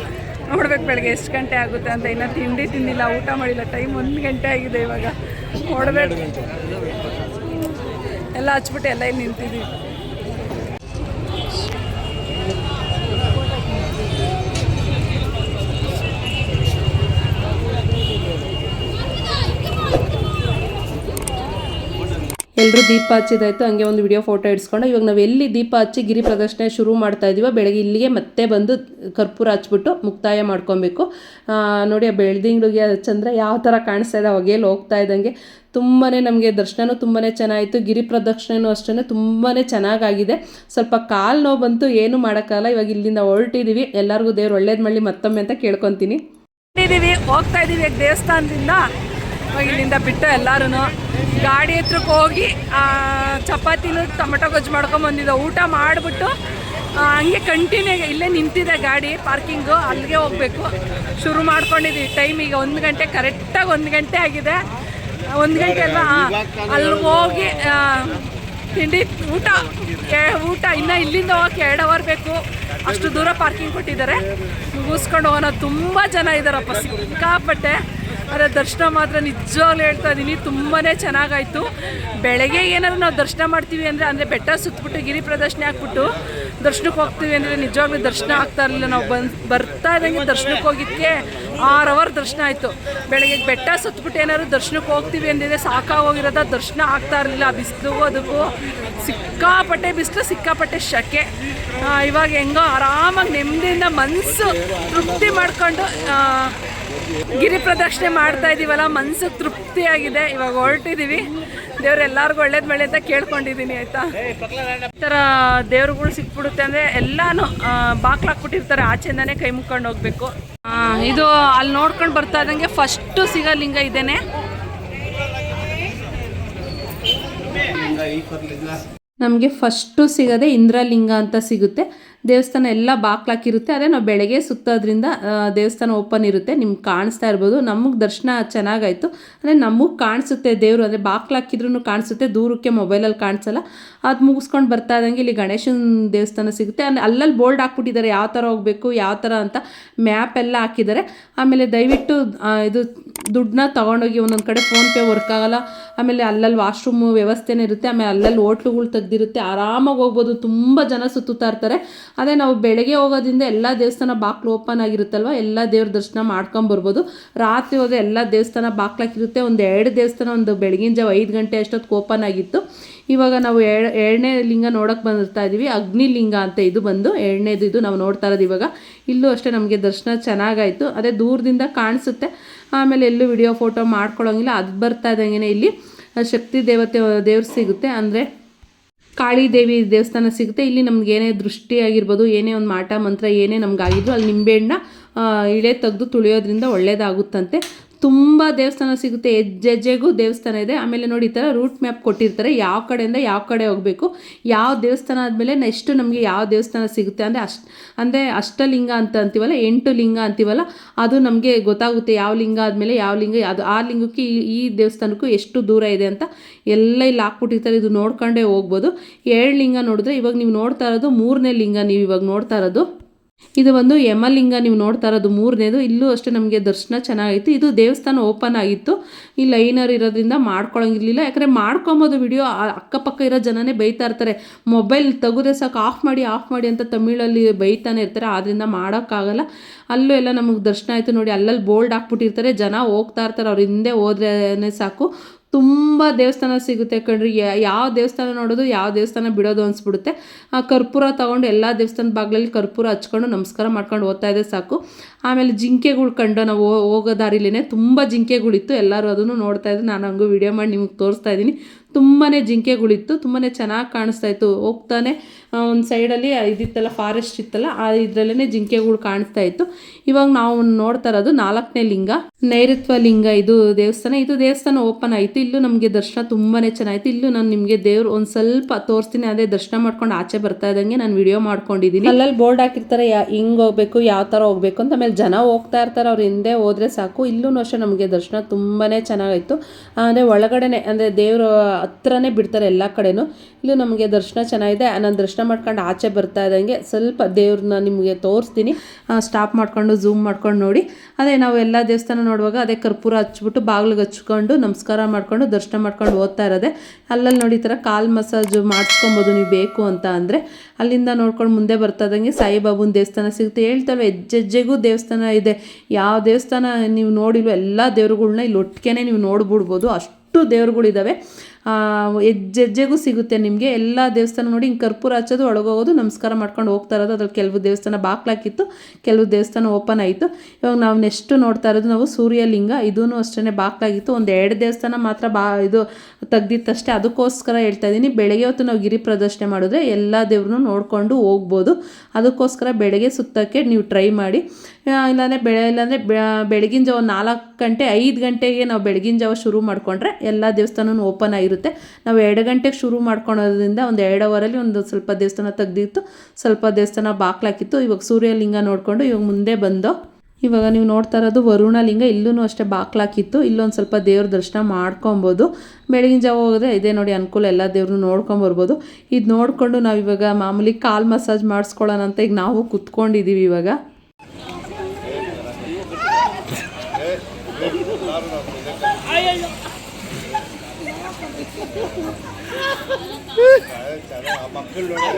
ನೋಡ್ಬೇಕು ಬೆಳಗ್ಗೆ ಎಷ್ಟು ಗಂಟೆ ಆಗುತ್ತೆ ಅಂತ ಇನ್ನು ತಿಂಡಿ ತಿಂದಿಲ್ಲ ಊಟ ಮಾಡಿಲ್ಲ ಟೈಮ್ ಒಂದು ಗಂಟೆ ಆಗಿದೆ ಇವಾಗ. ನೋಡ್ಬೇಕು. ಎಲ್ಲ ಹಚ್ಬಿಟ್ಟು ಎಲ್ಲ ಇಲ್ಲಿ ನಿಂತಿದ್ದೀವಿ. ಎಲ್ಲರೂ ದೀಪ ಹಚ್ಚಿದಾಯ್ತು, ಹಂಗೆ ಒಂದು ವಿಡಿಯೋ ಫೋಟೋ ಇಡ್ಸ್ಕೊಂಡು. ಇವಾಗ ನಾವು ಎಲ್ಲಿ ದೀಪ ಹಚ್ಚಿ ಗಿರಿ ಪ್ರದರ್ಶನ ಶುರು ಮಾಡ್ತಾ ಇದೀವೋ, ಬೆಳಗ್ಗೆ ಇಲ್ಲಿಗೆ ಮತ್ತೆ ಬಂದು ಕರ್ಪೂರ ಹಚ್ಬಿಟ್ಟು ಮುಕ್ತಾಯ ಮಾಡ್ಕೊಬೇಕು. ನೋಡಿ ಆ ಬೆಳ್ದಿಂಗ್ಳಿಗೆ ಚಂದ್ರ ಯಾವ ಥರ ಕಾಣಿಸ್ತಾ ಇದೆ ಹೊಗೆಯಲ್ಲಿ ಹೋಗ್ತಾ ಇದ್ದಂಗೆ. ತುಂಬಾ ನಮಗೆ ದರ್ಶನವೂ ತುಂಬಾ ಚೆನ್ನಾಯಿತು, ಗಿರಿ ಪ್ರದಕ್ಷಿಣೆನೂ ಅಷ್ಟೇ ತುಂಬಾ ಚೆನ್ನಾಗಾಗಿದೆ. ಸ್ವಲ್ಪ ಕಾಲು ನೋವು ಬಂತು, ಏನು ಮಾಡೋಕ್ಕಲ್ಲ ಇವಾಗ ಇಲ್ಲಿಂದ ಹೊರಟಿದ್ದೀವಿ ಎಲ್ಲರಿಗೂ ದೇವ್ರು ಒಳ್ಳೇದು ಮಾಡಲಿ, ಮತ್ತೊಮ್ಮೆ ಅಂತ ಕೇಳ್ಕೊತೀನಿ. ಹೋಗ್ತಾ ಇದ್ದೀವಿ, ದೇವಸ್ಥಾನದಿಂದ. ಇಲ್ಲಿಂದ ಬಿಟ್ಟು ಎಲ್ಲರೂ ಗಾಡಿ ಹತ್ರಕ್ಕೆ ಹೋಗಿ ಚಪಾತಿನೂ ಟೊಮೆಟೊ ಗೊಜ್ಜು ಮಾಡ್ಕೊಂಬಂದಿದ್ದೆ ಊಟ ಮಾಡಿಬಿಟ್ಟು ಹಂಗೆ ಕಂಟಿನ್ಯೂ ಇಲ್ಲೇ ನಿಂತಿದೆ ಗಾಡಿ ಪಾರ್ಕಿಂಗು ಅಲ್ಲಿಗೆ ಹೋಗಬೇಕು. ಶುರು ಮಾಡ್ಕೊಂಡಿದ್ದೀವಿ ಟೈಮ್ ಈಗ ಒಂದು ಗಂಟೆ ಕರೆಕ್ಟಾಗಿ ಒಂದು ಗಂಟೆ ಆಗಿದೆ. ಒಂದು ಗಂಟೆ ಅಲ್ವಾ? ಅಲ್ಲಿ ಹೋಗಿ ತಿಂಡಿ, ಊಟ. ಊಟ. ಇನ್ನೂ ಇಲ್ಲಿಂದ ಹೋಗಕ್ಕೆ ಎರಡು ಅವರ್ ಬೇಕು. ಅಷ್ಟು ದೂರ ಪಾರ್ಕಿಂಗ್ ಕೊಟ್ಟಿದ್ದಾರೆ. ಮುಗಿಸ್ಕೊಂಡು ಹೋಗೋಣ. ತುಂಬ ಜನ ಇದ್ದಾರಪ್ಪ. ಸಿಕ್ಕಾಪಟ್ಟೆ. ಆದರೆ ದರ್ಶನ ಮಾತ್ರ ನಿಜವಾಗ್ಲೂ ಹೇಳ್ತಾ ಇದ್ದೀನಿ. ತುಂಬಾ ಚೆನ್ನಾಗಾಯಿತು. ಬೆಳಗ್ಗೆ ಏನಾದ್ರು ನಾವು ದರ್ಶನ ಮಾಡ್ತೀವಿ ಅಂದರೆ ಅಂದರೆ ಬೆಟ್ಟ ಸುತ್ತಬಿಟ್ಟು ಗಿರಿ ಪ್ರದರ್ಶನ ಹಾಕ್ಬಿಟ್ಟು ದರ್ಶನಕ್ಕೆ ಹೋಗ್ತೀವಿ ಅಂದರೆ ನಿಜವಾಗ್ಲೂ ದರ್ಶನ ಆಗ್ತಾ ಇರಲಿಲ್ಲ. ನಾವು ಬಂದು, ಬರ್ತಾ ಇದ್ದಂಗೆ ದರ್ಶನಕ್ಕೆ ಹೋಗಿದ್ದಕ್ಕೆ ಆರು ಅವರ್ ದರ್ಶನ ಆಯಿತು. ಬೆಳಗ್ಗೆ ಬೆಟ್ಟ ಸುತ್ತಬಿಟ್ಟು ಏನಾದ್ರು ದರ್ಶನಕ್ಕೆ ಹೋಗ್ತೀವಿ ಅಂದಿದ್ರೆ ಸಾಕಾಗೋಗಿರೋದ ದರ್ಶನ ಆಗ್ತಾ ಇರಲಿಲ್ಲ. ಬಿಸಿಲಿಗೂ ಅದಕ್ಕೂ ಸಿಕ್ಕಾಪಟ್ಟೆ ಬಿಸಿಲು, ಸಿಕ್ಕಾಪಟ್ಟೆ ಶಕೆ. ಇವಾಗ ಹೆಂಗೋ ಆರಾಮಾಗಿ ನೆಮ್ಮದಿಯಿಂದ ಮನಸ್ಸು ತೃಪ್ತಿ ಮಾಡ್ಕೊಂಡು ಗಿರಿ ಪ್ರದಕ್ಷಿಣೆ ಮಾಡ್ತಾ ಇದೀವಲ್ಲ ಮನಸ್ಸು ತೃಪ್ತಿಯಾಗಿದೆ. ಇವಾಗ ಹೊರಟಿದೀವಿ. ದೇವ್ರು ಎಲ್ಲಾರ್ಗು ಒಳ್ಳೇದು ಮಳೆ ಅಂತ ಕೇಳ್ಕೊಂಡಿದೀನಿ ಆಯ್ತಾ? ಈ ದೇವ್ರುಗಳು ಸಿಕ್ಬಿಡುತ್ತೆ ಅಂದ್ರೆ ಎಲ್ಲಾನು ಬಾಕ್ಲಾಕ್ಬಿಟ್ಟಿರ್ತಾರೆ ಆಚೆಯಿಂದಾನೇ ಕೈ ಮುಕ್ಕೊಂಡು ಹೋಗ್ಬೇಕು. ಇದು ಅಲ್ಲಿ ನೋಡ್ಕೊಂಡು ಬರ್ತಾ ಇದ್ದಂಗೆ ಫಸ್ಟು ಸಿಗೋ ಲಿಂಗ ಇದೇನೆ. ನಮಗೆ ಫಸ್ಟು ಸಿಗದೆ ಇಂದ್ರಲಿಂಗ ಅಂತ ಸಿಗುತ್ತೆ. ದೇವಸ್ಥಾನ ಎಲ್ಲ ಬಾಕ್ಲಾಕಿರುತ್ತೆ ಅದೇ ನಾವು ಬೆಳಗ್ಗೆ ಸುತ್ತೋದ್ರಿಂದ ದೇವಸ್ಥಾನ ಓಪನ್ ಇರುತ್ತೆ. ನಿಮ್ಗೆ ಕಾಣಿಸ್ತಾ ಇರ್ಬೋದು. ನಮಗೆ ದರ್ಶನ ಚೆನ್ನಾಗಾಯಿತು. ಅಂದರೆ ನಮಗೆ ಕಾಣಿಸುತ್ತೆ ದೇವರು ಅಂದರೆ ಬಾಕ್ಲಾಕಿದ್ರೂ ಕಾಣಿಸುತ್ತೆ. ದೂರಕ್ಕೆ ಮೊಬೈಲಲ್ಲಿ ಕಾಣಿಸಲ್ಲ. ಅದು ಮುಗಿಸ್ಕೊಂಡು ಬರ್ತಾ ಇದ್ದಂಗೆ ಇಲ್ಲಿ ಗಣೇಶನ ದೇವಸ್ಥಾನ ಸಿಗುತ್ತೆ. ಅಂದರೆ ಅಲ್ಲಲ್ಲಿ ಬೋರ್ಡ್ ಹಾಕ್ಬಿಟ್ಟಿದ್ದಾರೆ, ಯಾವ ಥರ ಹೋಗಬೇಕು, ಯಾವ ಥರ ಅಂತ ಮ್ಯಾಪ್ ಎಲ್ಲ ಹಾಕಿದ್ದಾರೆ. ಆಮೇಲೆ ದಯವಿಟ್ಟು ಇದು ದುಡ್ಡನ್ನ ತೊಗೊಂಡೋಗಿ ಒಂದೊಂದು ಕಡೆ ಫೋನ್ಪೇ ವರ್ಕ್ ಆಗಲ್ಲ. ಆಮೇಲೆ ಅಲ್ಲಲ್ಲಿ ವಾಶ್ರೂಮ್ ವ್ಯವಸ್ಥೆನೇ ಇರುತ್ತೆ. ಆಮೇಲೆ ಅಲ್ಲಲ್ಲಿ ಹೋಟ್ಲುಗಳು ತೆಗ್ದಿರುತ್ತೆ. ಆರಾಮಾಗಿ ಹೋಗ್ಬೋದು. ತುಂಬ ಜನ ಸುತ್ತುತ್ತಾ ಇರ್ತಾರೆ. ಅದೇ ನಾವು ಬೆಳಗ್ಗೆ ಹೋಗೋದ್ರಿಂದ ಎಲ್ಲ ದೇವಸ್ಥಾನ ಬಾಕ್ಲು ಓಪನ್ ಆಗಿರುತ್ತಲ್ವ? ಎಲ್ಲ ದೇವ್ರ ದರ್ಶನ ಮಾಡ್ಕೊಂಬರ್ಬೋದು ರಾತ್ರಿ ಹೋದ್ರೆ ಎಲ್ಲ ದೇವಸ್ಥಾನ ಬಾಕ್ಲಾಕಿರುತ್ತೆ ಒಂದು ಎರಡು ದೇವಸ್ಥಾನ, ಒಂದು ಬೆಳಗಿನ ಜಾವ ಐದು ಗಂಟೆ ಅಷ್ಟೊತ್ತಿಗೆ ಓಪನ್ ಆಗಿತ್ತು. ಇವಾಗ ನಾವು ಎರಡನೇ ಲಿಂಗ ನೋಡೋಕೆ ಬಂದಿರ್ತಾ ಇದ್ದೀವಿ ಅಗ್ನಿಲಿಂಗ ಅಂತ ಇದು ಬಂದು ಎರಡನೇದು ಇದು ನಾವು ನೋಡ್ತಾ ಇರೋದು ಇವಾಗ. ಇಲ್ಲೂ ಅಷ್ಟೇ ನಮಗೆ ದರ್ಶನ ಚೆನ್ನಾಗಾಯಿತು. ಅದೇ ದೂರದಿಂದ ಕಾಣಿಸುತ್ತೆ. ಆಮೇಲೆ ಎಲ್ಲೂ ವಿಡಿಯೋ ಫೋಟೋ ಮಾಡ್ಕೊಳ್ಳೋಂಗಿಲ್ಲ ಅದು ಬರ್ತಾ ಇದ್ದಂಗೆ ಇಲ್ಲಿ ಶಕ್ತಿ ದೇವತೆ, ದೇವ್ರು ಸಿಗುತ್ತೆ. ಅಂದರೆ ಕಾಳಿ ದೇವಿ ದೇವಸ್ಥಾನ ಸಿಗುತ್ತೆ. ಇಲ್ಲಿ ನಮ್ಗೆ ಏನೇ ದೃಷ್ಟಿ ಆಗಿರ್ಬೋದು, ಏನೇ ಒಂದು ಮಾಟ, ಮಂತ್ರ ಏನೇ ನಮ್ಗೆ ಆಗಿದ್ರು ಅಲ್ಲಿ ನಿಂಬೆಹಣ್ಣ ಇಳೆ ತೆಗೆದು ತುಳಿಯೋದ್ರಿಂದ ಒಳ್ಳೇದಾಗುತ್ತಂತೆ. ತುಂಬ ದೇವಸ್ಥಾನ ಸಿಗುತ್ತೆ. ಹೆಜ್ಜೆಜ್ಜೆಗೂ ದೇವಸ್ಥಾನ ಇದೆ. ಆಮೇಲೆ ನೋಡಿ ಈ ಥರ ರೂಟ್ ಮ್ಯಾಪ್ ಕೊಟ್ಟಿರ್ತಾರೆ. ಯಾವ ಕಡೆಯಿಂದ ಯಾವ ಕಡೆ ಹೋಗಬೇಕು, ಯಾವ ದೇವಸ್ಥಾನ ಆದಮೇಲೆ ನೆಕ್ಸ್ಟು ನಮಗೆ ಯಾವ ದೇವಸ್ಥಾನ ಸಿಗುತ್ತೆ. ಅಂದರೆ ಅಷ್ಟು, ಅಂದರೆ ಅಷ್ಟಲಿಂಗ ಅಂತ ಅಂತೀವಲ್ಲ, ಎಂಟು ಲಿಂಗ ಅಂತೀವಲ್ಲ, ಅದು ನಮಗೆ ಗೊತ್ತಾಗುತ್ತೆ ಯಾವ ಲಿಂಗ ಆದಮೇಲೆ ಯಾವ ಲಿಂಗ, ಅದು ಆ ಲಿಂಗಕ್ಕೆ ಈ ದೇವಸ್ಥಾನಕ್ಕೂ ಎಷ್ಟು ದೂರ ಇದೆ ಅಂತ ಎಲ್ಲ ಇಲ್ಲಿ ಹಾಕ್ಬಿಟ್ಟಿರ್ತಾರೆ. ಇದು ನೋಡ್ಕೊಂಡೇ ಹೋಗ್ಬೋದು. ಏಳು ಲಿಂಗ ನೋಡಿದ್ರೆ ಇವಾಗ ನೀವು ನೋಡ್ತಾ ಇರೋದು ಮೂರನೇ ಲಿಂಗ ನೀವು ಇವಾಗ ನೋಡ್ತಾ ಇರೋದು. ಇದು ಒಂದು ಯಮಲಿಂಗ, ನೀವು ನೋಡ್ತಾ ಇರೋದು ಮೂರನೇದು. ಇಲ್ಲೂ ಅಷ್ಟೇ ನಮಗೆ ದರ್ಶನ ಚೆನ್ನಾಗಿತ್ತು ಇದು ದೇವಸ್ಥಾನ ಓಪನ್ ಆಗಿತ್ತು. ಈ ಲೈನರ್ ಇರೋದ್ರಿಂದ ಮಾಡ್ಕೊಳಂಗಿರ್ಲಿಲ್ಲ. ಯಾಕಂದರೆ ಮಾಡ್ಕೊಬೋದು ವಿಡಿಯೋ ಅಕ್ಕಪಕ್ಕ ಇರೋ ಜನನೇ ಬೈತಾ ಇರ್ತಾರೆ. ಮೊಬೈಲ್ ತೆಗೆದ್ರೆ ಸಾಕು, ಆಫ್ ಮಾಡಿ ಆಫ್ ಮಾಡಿ ಅಂತ ತಮಿಳಲ್ಲಿ ಬೈತಾನೆ ಇರ್ತಾರೆ. ಆದ್ದರಿಂದ ಮಾಡೋಕ್ಕಾಗಲ್ಲ. ಅಲ್ಲೂ ಎಲ್ಲ ನಮಗೆ ದರ್ಶನ ಆಯಿತು ನೋಡಿ. ಅಲ್ಲಲ್ಲಿ ಬೋಲ್ಡ್ ಹಾಕ್ಬಿಟ್ಟಿರ್ತಾರೆ. ಜನ ಹೋಗ್ತಾ ಇರ್ತಾರೆ. ಅವ್ರ ಹಿಂದೆ ಹೋದ್ರೇ ಸಾಕು. ತುಂಬ ದೇವಸ್ಥಾನ ಸಿಗುತ್ತೆ ಕಣ್ರಿ. ಯಾವ ದೇವಸ್ಥಾನ ನೋಡೋದು, ಯಾವ ದೇವಸ್ಥಾನ ಬಿಡೋದು ಅನಿಸ್ಬಿಡುತ್ತೆ. ಆ, ಕರ್ಪೂರ ತೊಗೊಂಡು ಎಲ್ಲ ದೇವಸ್ಥಾನದ ಬಾಗಿಲಲ್ಲಿ ಕರ್ಪೂರ ಹಚ್ಕೊಂಡು ನಮಸ್ಕಾರ ಮಾಡ್ಕೊಂಡು ಓದ್ತಾ ಇದೆ ಸಾಕು. ಆಮೇಲೆ ಜಿಂಕೆಗಳು ಕಂಡು ನಾವು ಹೋಗೋ ದಾರಿಲೇ ತುಂಬ ಜಿಂಕೆಗಳಿತ್ತು. ಎಲ್ಲರೂ ಅದನ್ನು ನೋಡ್ತಾ ಇದ್ದೆ ನಾನು ಹಂಗೂ ವಿಡಿಯೋ ಮಾಡಿ ನಿಮಗೆ ತೋರಿಸ್ತಾ ಇದ್ದೀನಿ. ತುಂಬಾ ಜಿಂಕೆಗಳಿತ್ತು. ತುಂಬಾ ಚೆನ್ನಾಗಿ ಕಾಣಿಸ್ತಾ ಇತ್ತು. ಹೋಗ್ತಾನೆ ಒಂದು ಸೈಡಲ್ಲಿ ಇದಿತ್ತಲ್ಲ ಫಾರೆಸ್ಟ್ ಇತ್ತಲ್ಲ, ಆ ಇದರಲ್ಲೇ ಜಿಂಕೆಗಳು ಕಾಣಿಸ್ತಾ ಇತ್ತು. ಇವಾಗ ನಾವು ನೋಡ್ತಾ ಇರೋದು ನಾಲ್ಕನೇ ಲಿಂಗ. ನೈಋತ್ವ ಲಿಂಗ ಇದು ದೇವಸ್ಥಾನ. ಇದು ದೇವಸ್ಥಾನ ಓಪನ್ ಆಯಿತು. ಇಲ್ಲೂ ನಮಗೆ ದರ್ಶನ ತುಂಬಾ ಚೆನ್ನಾಗಿತ್ತು ಇಲ್ಲೂ ನಾನು ನಿಮಗೆ ದೇವ್ರು ಒಂದು ಸ್ವಲ್ಪ ತೋರಿಸ್ತೀನಿ. ಅದೇ ದರ್ಶನ ಮಾಡ್ಕೊಂಡು ಆಚೆ ಬರ್ತಾ ಇದ್ದಂಗೆ ನಾನು ವಿಡಿಯೋ ಮಾಡ್ಕೊಂಡಿದ್ದೀನಿ ಅಲ್ಲಲ್ಲಿ ಬೋರ್ಡ್ ಹಾಕಿರ್ತಾರೆ ಹಿಂಗೆ ಹೋಗ್ಬೇಕು, ಯಾವ ಥರ ಹೋಗ್ಬೇಕು ಅಂತ. ಆಮೇಲೆ ಜನ ಹೋಗ್ತಾ ಇರ್ತಾರೆ, ಅವ್ರ ಹಿಂದೆ ಹೋದರೆ ಸಾಕು. ಇಲ್ಲೂ ಅಷ್ಟೇ ನಮಗೆ ದರ್ಶನ ತುಂಬಾ ಚೆನ್ನಾಗಿತ್ತು ಅಂದರೆ ಒಳಗಡೆನೆ, ಅಂದರೆ ದೇವರು ಹತ್ರನೇ ಬಿಡ್ತಾರೆ ಎಲ್ಲ ಕಡೆನೂ. ಇಲ್ಲೂ ನಮಗೆ ದರ್ಶನ ಚೆನ್ನಾಗಿದೆ. ನಾನು ದರ್ಶನ ಮಾಡ್ಕೊಂಡು ಆಚೆ ಬರ್ತಾ ಇದ್ದಂಗೆ ಸ್ವಲ್ಪ ದೇವ್ರನ್ನ ನಿಮಗೆ ತೋರಿಸ್ತೀನಿ. ಸ್ಟಾಪ್ ಮಾಡ್ಕೊಂಡು ಝೂಮ್ ಮಾಡ್ಕೊಂಡು ನೋಡಿ. ಅದೇ ನಾವು ಎಲ್ಲ ದೇವಸ್ಥಾನ ನೋಡುವಾಗ ಅದೇ ಕರ್ಪೂರ ಹಚ್ಬಿಟ್ಟು ಬಾಗಿಲಿಗೆ ಹಚ್ಕೊಂಡು ನಮಸ್ಕಾರ ಮಾಡ್ಕೊಂಡು ದರ್ಶನ ಮಾಡ್ಕೊಂಡು ಓದ್ತಾ ಇರೋದೆ. ಅಲ್ಲಲ್ಲಿ ನೋಡಿ ಈ ಥರ ಕಾಲು ಮಸಾಜು ಮಾಡಿಸ್ಕೊಬೋದು ನೀವು ಬೇಕು ಅಂತ ಅಂದರೆ. ಅಲ್ಲಿಂದ ನೋಡ್ಕೊಂಡು ಮುಂದೆ ಬರ್ತಾ ಇದ್ದಂಗೆ ಸಾಯಿಬಾಬುನ ದೇವಸ್ಥಾನ ಸಿಗುತ್ತೆ. ಹೇಳ್ತಲ್ವ, ಹೆಜ್ಜೆಜ್ಜೆಗೂ ದೇವಸ್ಥಾನ ಇದೆ. ಯಾವ ದೇವಸ್ಥಾನ ನೀವು ನೋಡಿಲ್ವೋ ಎಲ್ಲ ದೇವ್ರುಗಳ್ನ ಇಲ್ಲಿ ಒಟ್ಟಿಗೆ ನೀವು ನೋಡ್ಬಿಡ್ಬೋದು. ಅಷ್ಟು ದೇವ್ರುಗಳಿದ್ದಾವೆ ಹೆಜ್ಜೆಜ್ಜೆಗೂ ಸಿಗುತ್ತೆ ನಿಮಗೆ. ಎಲ್ಲ ದೇವಸ್ಥಾನ ನೋಡಿ ಹಿಂಗೆ ಕರ್ಪೂರ ಹಚ್ಚೋದು, ಒಳಗೋಗೋದು, ನಮಸ್ಕಾರ ಮಾಡ್ಕೊಂಡು ಹೋಗ್ತಾ ಇರೋದು. ಅದ್ರಲ್ಲಿ ಕೆಲವು ದೇವಸ್ಥಾನ ಬಾಕ್ಲಾಕಿತ್ತು ಕೆಲವು ದೇವಸ್ಥಾನ ಓಪನ್ ಆಯಿತು. ಇವಾಗ ನಾವು ನೆಕ್ಸ್ಟ್ ನೋಡ್ತಾ ಇರೋದು ನಾವು ಸೂರ್ಯಲಿಂಗ. ಇದೂ ಅಷ್ಟೇ ಬಾಕ್ಲಾಗಿತ್ತು. ಒಂದು ಎರಡು ದೇವಸ್ಥಾನ ಮಾತ್ರ ಬಾ, ಇದು ತೆಗ್ದಿತ್ತಷ್ಟೇ. ಅದಕ್ಕೋಸ್ಕರ ಹೇಳ್ತಾ ಇದ್ದೀನಿ ಬೆಳಗ್ಗೆ ಹೊತ್ತು ನಾವು ಗಿರಿ ಪ್ರದರ್ಶನೆ ಮಾಡಿದ್ರೆ ಎಲ್ಲ ದೇವ್ರನ್ನೂ ನೋಡಿಕೊಂಡು ಹೋಗ್ಬೋದು. ಅದಕ್ಕೋಸ್ಕರ ಬೆಳಗ್ಗೆ ಸುತ್ತಕ್ಕೆ ನೀವು ಟ್ರೈ ಮಾಡಿ. ಇಲ್ಲಾಂದರೆ ಬೆಳೆ, ಇಲ್ಲಾಂದರೆ ಬೆಳಗಿನ ಜಾವ ನಾಲ್ಕು ಗಂಟೆ, ಐದು ಗಂಟೆಗೆ ನಾವು ಬೆಳಗಿನ ಜಾವ ಶುರು ಮಾಡಿಕೊಂಡ್ರೆ ಎಲ್ಲ ದೇವಸ್ಥಾನವೂ ಓಪನ್ ಆಗಿರುತ್ತೆ ನಾವು ಎರಡು ಗಂಟೆಗೆ ಶುರು ಮಾಡ್ಕೊಳೋದ್ರಿಂದ ಒಂದು ಎರಡು ಅವರಲ್ಲಿ ಒಂದು ಸ್ವಲ್ಪ ದೇವಸ್ಥಾನ ತೆಗ್ದಿತ್ತು, ಸ್ವಲ್ಪ ದೇವಸ್ಥಾನ ಬಾಕ್ಲಾಕಿತ್ತು ಇವಾಗ ಸೂರ್ಯಲಿಂಗ ನೋಡಿಕೊಂಡು ಇವಾಗ ಮುಂದೆ ಬಂದು, ಇವಾಗ ನೀವು ನೋಡ್ತಾ ಇರೋದು ವರುಣ ಲಿಂಗ ಇಲ್ಲೂ ಅಷ್ಟೇ ಬಾಕ್ಲಾಕಿತ್ತು ಇಲ್ಲೊಂದು ಸ್ವಲ್ಪ ದೇವ್ರ ದರ್ಶನ ಮಾಡ್ಕೊಬೋದು. ಬೆಳಗಿನ ಜಾವ ಹೋದರೆ ಇದೇ ನೋಡಿ ಅನುಕೂಲ, ಎಲ್ಲ ನೋಡ್ಕೊಂಡು ನೋಡ್ಕೊಂಬರ್ಬೋದು ಇದು ನೋಡಿಕೊಂಡು ನಾವು ಇವಾಗ ಮಾಮೂಲಿ ಕಾಲು ಮಸಾಜ್ ಮಾಡಿಸ್ಕೊಳ್ಳೋಣ ಅಂತ ಈಗ ನಾವು ಕುತ್ಕೊಂಡಿದ್ದೀವಿ ಇವಾಗ. ಮಕ್ಕಳು ನೋಡಿ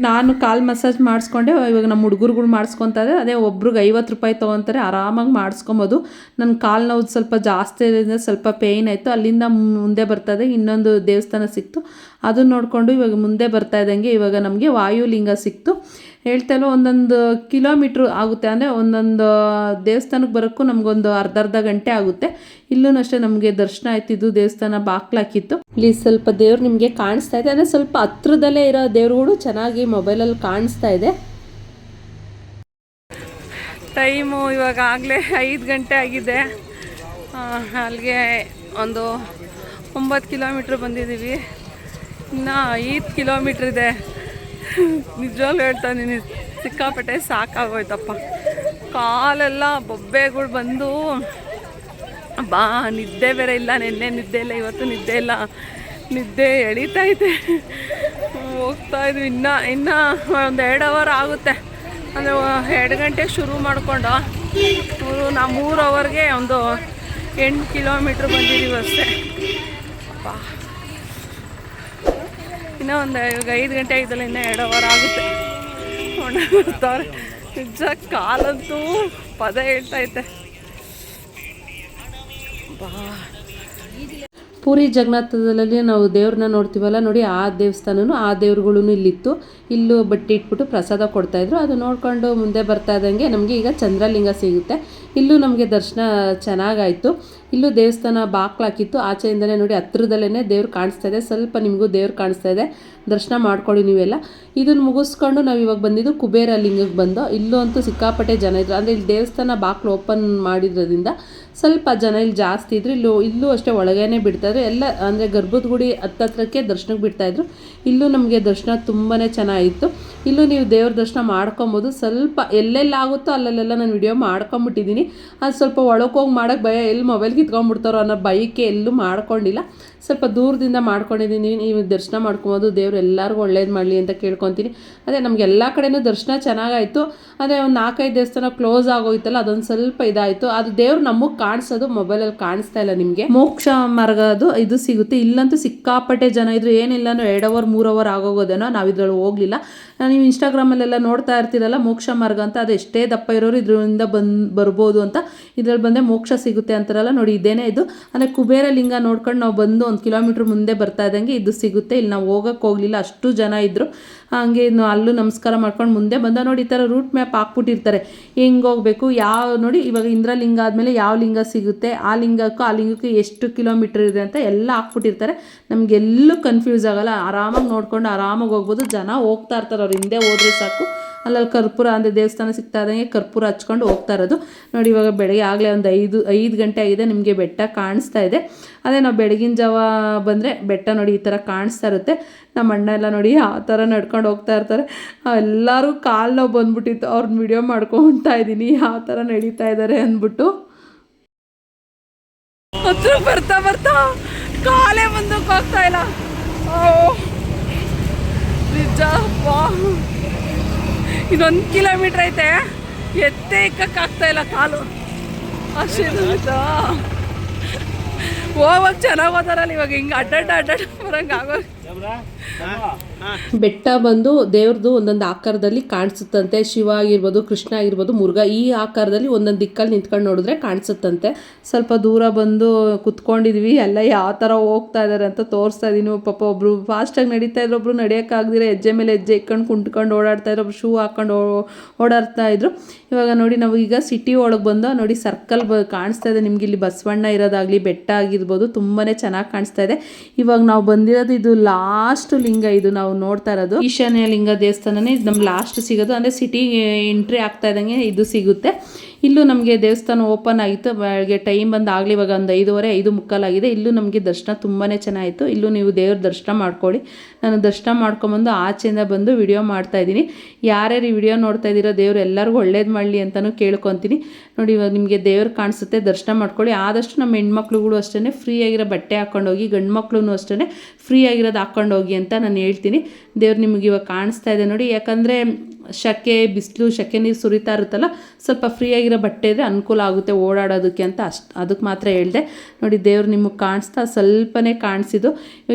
ನಾನು ಕಾಲು ಮಸಾಜ್ ಮಾಡಿಸ್ಕೊಂಡೆ, ಇವಾಗ ನಮ್ಮ ಹುಡುಗರುಗಳು ಮಾಡಿಸ್ಕೊತಾರೆ, ಅದೇ ಒಬ್ರಿಗೆ ಐವತ್ತು ರೂಪಾಯಿ ತೊಗೊತಾರೆ, ಆರಾಮಾಗಿ ಮಾಡಿಸ್ಕೊಬೋದು. ನನ್ನ ಕಾಲು ನೋವು ಸ್ವಲ್ಪ ಜಾಸ್ತಿ ಇರೋದ್ರಿಂದ ಸ್ವಲ್ಪ ಪೇಯ್ನ್ ಆಯಿತು. ಅಲ್ಲಿಂದ ಮುಂದೆ ಬರ್ತದೆ, ಇನ್ನೊಂದು ದೇವಸ್ಥಾನ ಸಿಕ್ತು. ಅದನ್ನ ನೋಡಿಕೊಂಡು ಇವಾಗ ಮುಂದೆ ಬರ್ತಾ ಇದ್ದಂಗೆ ಇವಾಗ ನಮಗೆ ವಾಯುಲಿಂಗ ಸಿಕ್ತು. ಹೇಳ್ತಲೋ ಒಂದೊಂದು ಕಿಲೋಮೀಟ್ರ್ ಆಗುತ್ತೆ. ಅಂದರೆ ಒಂದೊಂದು ದೇವಸ್ಥಾನಕ್ಕೆ ಬರೋಕ್ಕೂ ನಮಗೊಂದು ಅರ್ಧ ಅರ್ಧ ಗಂಟೆ ಆಗುತ್ತೆ. ಇಲ್ಲೂ ಅಷ್ಟೇ ನಮಗೆ ದರ್ಶನ ಆಯ್ತಿದ್ದು ದೇವಸ್ಥಾನ ಬಾಕ್ಲಾಕಿತ್ತು ಇಲ್ಲಿ ಸ್ವಲ್ಪ ದೇವ್ರು ನಿಮಗೆ ಕಾಣಿಸ್ತಾ ಇದೆ. ಅಂದರೆ ಸ್ವಲ್ಪ ಹತ್ರದಲ್ಲೇ ಇರೋ ದೇವ್ರುಗಳು ಚೆನ್ನಾಗಿ ಮೊಬೈಲಲ್ಲಿ ಕಾಣಿಸ್ತಾ ಇದೆ. ಟೈಮು ಇವಾಗ ಆಗಲೇ ಐದು ಗಂಟೆ ಆಗಿದೆ. ಅಲ್ಲಿಗೆ ಒಂದು ಒಂಬತ್ತು ಕಿಲೋಮೀಟ್ರ್ ಬಂದಿದ್ದೀವಿ. ಇನ್ನು ಐದು ಕಿಲೋಮೀಟ್ರ್ ಇದೆ. ನಿಜವಾಗ್ಲೂ ಹೇಳ್ತಾ ಇದ್ದೀನಿ ಸಿಕ್ಕಾಪಟ್ಟೆ ಸಾಕಾಗೋಯ್ತಪ್ಪ. ಕಾಲೆಲ್ಲ ಬೊಬ್ಬೆಗಳು ಬಂದು ಬಾ ನಿದ್ದೆ ಬೇರೆ ಇಲ್ಲ, ನಿನ್ನೆ ನಿದ್ದೆ ಇಲ್ಲ, ಇವತ್ತು ನಿದ್ದೆ ಇಲ್ಲ. ನಿದ್ದೆ ಎಳಿತೈತೆ ಹೋಗ್ತಾ ಇದ್ವಿ. ಇನ್ನು, ಇನ್ನೂ ಒಂದು ಎರಡು ಅವರ್ ಆಗುತ್ತೆ. ಅಂದರೆ ಎರಡು ಗಂಟೆಗೆ ಶುರು ಮಾಡಿಕೊಂಡು. ಮೂರು ನಾ ಮೂರು ಅವರ್ಗೆ ಒಂದು ಎಂಟು ಕಿಲೋಮೀಟ್ರ್ ಬಂದಿದ್ದೀವಿ ಅಷ್ಟೇ. ಇನ್ನೂ ಒಂದು ಇವಾಗ ಐದು ಗಂಟೆ ಆಗಿದ್ದಲ್ಲ ಇನ್ನೂ ಎರಡು ಅವರ್ ಆಗುತ್ತೆ. ಬರ್ತಾರೆ ನಿಜ ಕಾಲಂತೂ ಪದ ಹೇಳ್ತೈತೆ ಪೂರಿ ಜಗನ್ನಾಥದಲ್ಲಿ ನಾವು ದೇವ್ರನ್ನ ನೋಡ್ತೀವಲ್ಲ ನೋಡಿ, ಆ ದೇವಸ್ಥಾನನೂ ಆ ದೇವ್ರುಗಳೂ ಇಲ್ಲಿತ್ತು. ಇಲ್ಲೂ ಬಟ್ಟೆ ಇಟ್ಬಿಟ್ಟು ಪ್ರಸಾದ ಕೊಡ್ತಾಯಿದ್ರು ಅದು ನೋಡಿಕೊಂಡು ಮುಂದೆ ಬರ್ತಾ ಇದ್ದಂಗೆ ನಮಗೆ ಈಗ ಚಂದ್ರಲಿಂಗ ಸಿಗುತ್ತೆ. ಇಲ್ಲೂ ನಮಗೆ ದರ್ಶನ ಚೆನ್ನಾಗಾಯಿತು. ಇಲ್ಲೂ ದೇವಸ್ಥಾನ ಬಾಕ್ಲಾಕಿತ್ತು ಆಚೆಯಿಂದಲೇ ನೋಡಿ ಹತ್ರದಲ್ಲೇ ದೇವ್ರು ಕಾಣಿಸ್ತಾ ಇದೆ. ಸ್ವಲ್ಪ ನಿಮಗೂ ದೇವ್ರು ಕಾಣಿಸ್ತಾ ಇದೆ. ದರ್ಶನ ಮಾಡ್ಕೊಳ್ಳಿ ನೀವೆಲ್ಲ. ಇದನ್ನು ಮುಗಿಸ್ಕೊಂಡು ನಾವು ಇವಾಗ ಬಂದಿದ್ದು ಕುಬೇರ ಲಿಂಗಕ್ಕೆ ಬಂದು. ಇಲ್ಲೂ ಅಂತೂ ಸಿಕ್ಕಾಪಟ್ಟೆ ಜನ ಇದ್ರು. ಅಂದರೆ ಇಲ್ಲಿ ದೇವಸ್ಥಾನ ಬಾಕ್ಲು ಓಪನ್ ಮಾಡಿರೋದ್ರಿಂದ ಸ್ವಲ್ಪ ಜನ ಇಲ್ಲಿ ಜಾಸ್ತಿ ಇದ್ರು. ಇಲ್ಲೂ ಇಲ್ಲೂ ಅಷ್ಟೇ ಒಳಗೇನೆ ಬಿಡ್ತಾಯಿದ್ರು ಎಲ್ಲ, ಅಂದರೆ ಗರ್ಭದ ಗುಡಿ ಹತ್ತತ್ರಕ್ಕೆ ದರ್ಶನಕ್ಕೆ ಬಿಡ್ತಾಯಿದ್ರು ಇಲ್ಲೂ ನಮಗೆ ದರ್ಶನ ತುಂಬಾ ಚೆನ್ನಾಗಿತ್ತು. ಇಲ್ಲೂ ನೀವು ದೇವ್ರ ದರ್ಶನ ಮಾಡ್ಕೊಬೋದು. ಸ್ವಲ್ಪ ಎಲ್ಲೆಲ್ಲಾಗುತ್ತೋ ಅಲ್ಲಲ್ಲೆಲ್ಲ ನಾನು ವಿಡಿಯೋ ಮಾಡ್ಕೊಂಬಿಟ್ಟಿದ್ದೀನಿ. ಅದು ಸ್ವಲ್ಪ ಒಳಗೆ ಹೋಗಿ ಮಾಡೋಕ್ಕೆ ಭಯ. ಎಲ್ಲಿ ಮೊಬೈಲ್ ಕಿತ್ಕೊಂಡ್ಬಿಡ್ತಾರೋ ಅನ್ನೋ ಬೈಕೆ ಎಲ್ಲೂ ಮಾಡ್ಕೊಂಡಿಲ್ಲ. ಸ್ವಲ್ಪ ದೂರದಿಂದ ಮಾಡ್ಕೊಂಡಿದ್ದೀನಿ, ನೀವು ದರ್ಶನ ಮಾಡ್ಕೊಬೋದು, ದೇವ್ರು ಎಲ್ಲರಿಗೂ ಒಳ್ಳೇದು ಮಾಡಲಿ ಅಂತ ಕೇಳ್ಕೊತೀನಿ. ಅದೇ ನಮ್ಗೆ ಎಲ್ಲ ಕಡೆನೂ ದರ್ಶನ ಚೆನ್ನಾಗಾಯಿತು. ಅದೇ ಒಂದು ನಾಲ್ಕೈದು ದೇವಸ್ಥಾನ ಕ್ಲೋಸ್ ಆಗೋಯ್ತಲ್ಲ, ಅದೊಂದು ಸ್ವಲ್ಪ ಇದಾಯಿತು. ಅದು ದೇವ್ರು ನಮಗೆ ಕಾಣಿಸೋದು ಮೊಬೈಲಲ್ಲಿ ಕಾಣಿಸ್ತಾ ಇಲ್ಲ ನಿಮಗೆ. ಮೋಕ್ಷ ಮಾರ್ಗ ಅದು, ಇದು ಸಿಗುತ್ತೆ. ಇಲ್ಲಂತೂ ಸಿಕ್ಕಾಪಟ್ಟೆ ಜನ ಇದ್ರು, ಏನಿಲ್ಲ ಅಂದ್ರೆ ಎರಡು ಅವರ್ ಮೂರು ಅವರ್ ಆಗೋಗೋದೇನೋ, ನಾವು ಇದ್ರಲ್ಲಿ ಹೋಗಲಿಲ್ಲ. ನೀವು ಇನ್ಸ್ಟಾಗ್ರಾಮಲ್ಲೆಲ್ಲ ನೋಡ್ತಾ ಇರ್ತೀರಲ್ಲ, ಮೋಕ್ಷ ಮಾರ್ಗ ಅಂತ, ಅದು ಎಷ್ಟೇ ದಪ್ಪ ಇರೋರು ಇದರಿಂದ ಬಂದು, ಬರ್ಬೋದು ಅಂತ. ಇದ್ರಲ್ಲಿ ಬಂದರೆ ಮೋಕ್ಷ ಸಿಗುತ್ತೆ ಅಂತಾರಲ್ಲ, ನೋಡಿ ಇದೇನೇ ಇದು. ಅಂದರೆ ಕುಬೇರ ಲಿಂಗ ನೋಡ್ಕೊಂಡು ನಾವು ಬಂದು ಒಂದು ಕಿಲೋಮೀಟ್ರ್ ಮುಂದೆ ಬರ್ತಾ ಇದ್ದಂಗೆ ಇದು ಸಿಗುತ್ತೆ. ಇಲ್ಲಿ ನಾವು ಹೋಗಕ್ಕೆ ಹೋಗಲಿಲ್ಲ, ಅಷ್ಟು ಜನ ಇದ್ದರು ಹಾಗೆ ಅಲ್ಲೂ ನಮಸ್ಕಾರ ಮಾಡ್ಕೊಂಡು ಮುಂದೆ ಬಂದ ನೋಡಿ, ಈ ಥರ ರೂಟ್ ಮ್ಯಾಪ್ ಹಾಕ್ಬಿಟ್ಟಿರ್ತಾರೆ. ಹೆಂಗೆ ಹೋಗಬೇಕು, ಯಾವ, ನೋಡಿ, ಇವಾಗ ಇಂದ್ರಲಿಂಗ ಆದಮೇಲೆ ಯಾವ ಲಿಂಗ ಸಿಗುತ್ತೆ, ಆ ಲಿಂಗಕ್ಕೂ ಆ ಲಿಂಗಕ್ಕೂ ಎಷ್ಟು ಕಿಲೋಮೀಟ್ರ್ ಇದೆ ಅಂತ ಎಲ್ಲ ಹಾಕ್ಬಿಟ್ಟಿರ್ತಾರೆ. ನಮಗೆಲ್ಲೂ ಕನ್ಫ್ಯೂಸ್ ಆಗಲ್ಲ. ಆರಾಮಾಗಿ ನೋಡ್ಕೊಂಡು ಆರಾಮಾಗಿ ಹೋಗ್ಬೋದು. ಜನ ಹೋಗ್ತಾ ಇರ್ತಾರೆ, ಅವ್ರು ಹಿಂದೆ ಹೋದ್ರೆ ಸಾಕು. ಅಲ್ಲಲ್ಲಿ ಕರ್ಪೂರ ಅಂದರೆ ದೇವಸ್ಥಾನ ಸಿಗ್ತಾ ಇದ್ದಂಗೆ ಕರ್ಪೂರ ಹಚ್ಕೊಂಡು ಹೋಗ್ತಾ ಇರೋದು. ನೋಡಿ, ಇವಾಗ ಬೆಳಗ್ಗೆ ಆಗಲೇ ಒಂದು ಐದು ಐದು ಗಂಟೆ ಆಗಿದೆ ನಿಮಗೆ ಬೆಟ್ಟ ಕಾಣಿಸ್ತಾ ಇದೆ. ಅದೇ ನಾವು ಬೆಳಗಿನ ಜಾವ ಬಂದರೆ ಬೆಟ್ಟ ನೋಡಿ ಈ ಥರ ಕಾಣಿಸ್ತಾ ಇರುತ್ತೆ. ನಮ್ಮ ಅಣ್ಣ ಎಲ್ಲ ನೋಡಿ ಆ ಥರ ನಡ್ಕೊಂಡು ಹೋಗ್ತಾ ಇರ್ತಾರೆ. ಎಲ್ಲರೂ ಕಾಲು ನೋವು ಬಂದ್ಬಿಟ್ಟಿತ್ತು. ಅವ್ರನ್ನ ವಿಡಿಯೋ ಮಾಡ್ಕೊತಾ ಇದ್ದೀನಿ. ಯಾವ ಥರ ನಡೀತಾ ಇದ್ದಾರೆ ಅಂದ್ಬಿಟ್ಟು. ಹತ್ರ ಬರ್ತಾ ಬರ್ತಾ ಕಾಲೇ ಮುಂದಕ್ಕೆ ಹೋಗ್ತಾ ಇಲ್ಲ ಓ ನಿಜ ಅಪ್ಪಾ. ಇನ್ನೊಂದು ಕಿಲೋಮೀಟ್ರ್ ಐತೆ. ಎತ್ತೇ ಇಕ್ಕಕ್ಕಾಗ್ತಾ ಇಲ್ಲ ಕಾಲು. ಅಷ್ಟೇ ಹೋಗೋದು ಚೆನ್ನಾಗಿ ಹೋದಾರಲ್ಲ ಇವಾಗ ಹಿಂಗೆ ಅಡ್ಡಾಡ ಅಡ್ಡಾಡ ಬರಂಗೆ ಆಗೋ ಬೆಟ್ಟ ಬಂದು ದೇವ್ರದ್ದು ಒಂದೊಂದು ಆಕಾರದಲ್ಲಿ ಕಾಣಿಸುತ್ತಂತೆ. ಶಿವ ಆಗಿರ್ಬೋದು, ಕೃಷ್ಣ ಆಗಿರ್ಬೋದು, ಮುರುಘಾ, ಈ ಆಕಾರದಲ್ಲಿ ಒಂದೊಂದು ದಿಕ್ಕಲ್ಲಿ ನಿಂತ್ಕೊಂಡು ನೋಡಿದ್ರೆ ಕಾಣಿಸುತ್ತಂತೆ. ಸ್ವಲ್ಪ ದೂರ ಬಂದು ಕುತ್ಕೊಂಡಿದ್ವಿ. ಎಲ್ಲ ಯಾವ ಥರ ಹೋಗ್ತಾ ಇದ್ದಾರೆ ಅಂತ ತೋರಿಸ್ತಾ ಇದೀನಿ. ಪಾಪ ಒಬ್ಬರು ಫಾಸ್ಟಾಗಿ ನಡೀತಾ ಇದ್ರು ಒಬ್ಬರು ನಡೆಯೋಕ್ಕಾಗದಿರ ಹೆಜ್ಜೆ ಮೇಲೆ ಹೆಜ್ಜೆ ಇಕ್ಕೊಂಡು ಕುಂಟ್ಕೊಂಡು ಓಡಾಡ್ತಾ ಇದ್ರು ಶೂ ಹಾಕೊಂಡು ಓಡಾಡ್ತಾ ಇದ್ರು. ಇವಾಗ ನೋಡಿ, ನಾವು ಈಗ ಸಿಟಿ ಒಳಗೆ ಬಂದು ನೋಡಿ ಸರ್ಕಲ್ ಬ, ಕಾಣಿಸ್ತಾ ಇದೆ. ನಿಮ್ಗೆ ಇಲ್ಲಿ ಬಸವಣ್ಣ ಇರೋದಾಗಲಿ, ಬೆಟ್ಟ ಆಗಿರ್ಬೋದು ತುಂಬಾ ಚೆನ್ನಾಗಿ ಕಾಣಿಸ್ತಾ ಇದೆ. ಇವಾಗ ನಾವು ಬಂದಿರೋದು ಇದು ಲಾಸ್ಟ್ ಲಿಂಗ. ಇದು ನಾವು ನೋಡ್ತಾ ಇರೋದು. ಈಶಾನ್ಯ ಲಿಂಗ ದೇವಸ್ಥಾನನೇ ಇದು ನಮ್ಗೆ ಲಾಸ್ಟ್ ಸಿಗೋದು. ಅಂದರೆ ಸಿಟಿ ಎಂಟ್ರಿ ಆಗ್ತಾ ಇದ್ದಂಗೆ ಇದು ಸಿಗುತ್ತೆ. ಇಲ್ಲೂ ನಮಗೆ ದೇವಸ್ಥಾನ ಓಪನ್ ಆಗಿತ್ತು. ಬೆಳಗ್ಗೆ ಟೈಮ್ ಬಂದು ಆಗಲಿ ಇವಾಗ ಒಂದು ಐದುವರೆ, ಐದು ಮುಕ್ಕಾಲಾಗಿದೆ ಇಲ್ಲೂ ನಮಗೆ ದರ್ಶನ ತುಂಬಾ ಚೆನ್ನಾಗಿತ್ತು. ಇಲ್ಲೂ ನೀವು ದೇವ್ರ ದರ್ಶನ ಮಾಡ್ಕೊಳ್ಳಿ. ನಾನು ದರ್ಶನ ಮಾಡ್ಕೊಂಬಂದು ಆಚೆಯಿಂದ ಬಂದು ವಿಡಿಯೋ ಮಾಡ್ತಾ ಇದ್ದೀನಿ. ಯಾರ್ಯಾರು ಈ ವಿಡಿಯೋ ನೋಡ್ತಾ ಇದ್ದೀರೋ ದೇವ್ರು ಎಲ್ಲರಿಗೂ ಒಳ್ಳೇದು ಮಾಡಲಿ ಅಂತಲೂ ಕೇಳ್ಕೊತೀನಿ. ನೋಡಿ, ಇವಾಗ ನಿಮಗೆ ದೇವ್ರು ಕಾಣಿಸುತ್ತೆ. ದರ್ಶನ ಮಾಡ್ಕೊಳ್ಳಿ. ಆದಷ್ಟು ನಮ್ಮ ಹೆಣ್ಮಕ್ಳುಗಳು ಅಷ್ಟೇ ಫ್ರೀ ಆಗಿರೋ ಬಟ್ಟೆ ಹಾಕ್ಕೊಂಡೋಗಿ ಗಂಡು ಮಕ್ಳು ಅಷ್ಟೇ ಫ್ರೀ ಆಗಿರೋದು ಹಾಕ್ಕೊಂಡೋಗಿ ಅಂತ ನಾನು ಹೇಳ್ತೀನಿ. ದೇವ್ರು ನಿಮಗೆ ಇವಾಗ ಕಾಣಿಸ್ತಾ ಇದೆ ನೋಡಿ ಯಾಕಂದರೆ ಶಕೆ, ಬಿಸಿಲು, ಶಕೆ ನೀರು ಸುರಿತಾ ಇರುತ್ತಲ್ಲ, ಸ್ವಲ್ಪ ಫ್ರೀ ಆಗಿರೋ ಬಟ್ಟೆ ಇದ್ದರೆ ಅನುಕೂಲ ಆಗುತ್ತೆ ಓಡಾಡೋದಕ್ಕೆ ಅಂತ ಅಷ್ಟು, ಅದಕ್ಕೆ ಮಾತ್ರ ಹೇಳಿದೆ. ನೋಡಿ, ದೇವ್ರು ನಿಮಗೆ ಕಾಣಿಸ್ತಾ ಸ್ವಲ್ಪನೇ ಕಾಣಿಸಿದ್ದು.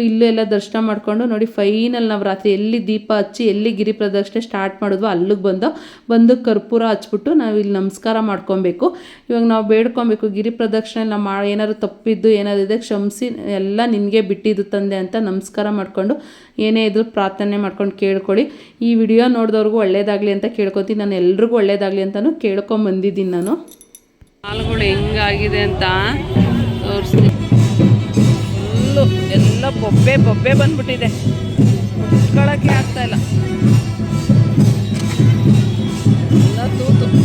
ಇಲ್ಲೂ ಎಲ್ಲ ದರ್ಶನ ಮಾಡಿಕೊಂಡು ನೋಡಿ, ಫೈನಲ್ ನಾವು ರಾತ್ರಿ ಎಲ್ಲಿ ದೀಪ ಹಚ್ಚಿ, ಎಲ್ಲಿ ಗಿರಿ ಪ್ರದಕ್ಷಿಣೆ ಸ್ಟಾರ್ಟ್ ಮಾಡಿದ್ವೋ, ಅಲ್ಲಿಗೆ ಬಂದು ಬಂದು ಕರ್ಪೂರ ಹಚ್ಬಿಟ್ಟು ನಾವು ಇಲ್ಲಿ ನಮಸ್ಕಾರ ಮಾಡ್ಕೊಬೇಕು. ಇವಾಗ ನಾವು ಬೇಡ್ಕೊಬೇಕು, ಗಿರಿ ಪ್ರದಕ್ಷಿಣೆ ನಾವು ಏನಾದ್ರು ತಪ್ಪಿದ್ದು ಏನಾದಿದೆ ಕ್ಷಮಿಸಿ, ಎಲ್ಲ ನಿನಗೆ ಬಿಟ್ಟಿದ್ದು ತಂದೆ ಅಂತ ನಮಸ್ಕಾರ ಮಾಡಿಕೊಂಡು, ಏನೇ ಇದ್ರೂ ಪ್ರಾರ್ಥನೆ ಮಾಡ್ಕೊಂಡು ಕೇಳ್ಕೊಳ್ಳಿ. ಈ ವಿಡಿಯೋ ನೋಡಿದವ್ರಿಗೂ ಒಳ್ಳೇದಾಗಲಿ ಅಂತ ಕೇಳ್ಕೊತೀನಿ. ನಾನು ಎಲ್ರಿಗೂ ಒಳ್ಳೇದಾಗಲಿ ಅಂತಲೂ ಕೇಳ್ಕೊಂಬಂದಿದ್ದೀನಿ ನಾನು. ಕಾಲುಗಳು ಹೆಂಗಾಗಿದೆ ಅಂತ ತೋರಿಸ್ತೀನಿ. ಫುಲ್ಲು ಎಲ್ಲ ಬೊಬ್ಬೆ ಬೊಬ್ಬೆ ಬಂದ್ಬಿಟ್ಟಿದೆ. ಮುತ್ಕೊಳ್ಳೋಕೆ ಆಗ್ತಾ ಇಲ್ಲ. ಎಲ್ಲ ತೂತು.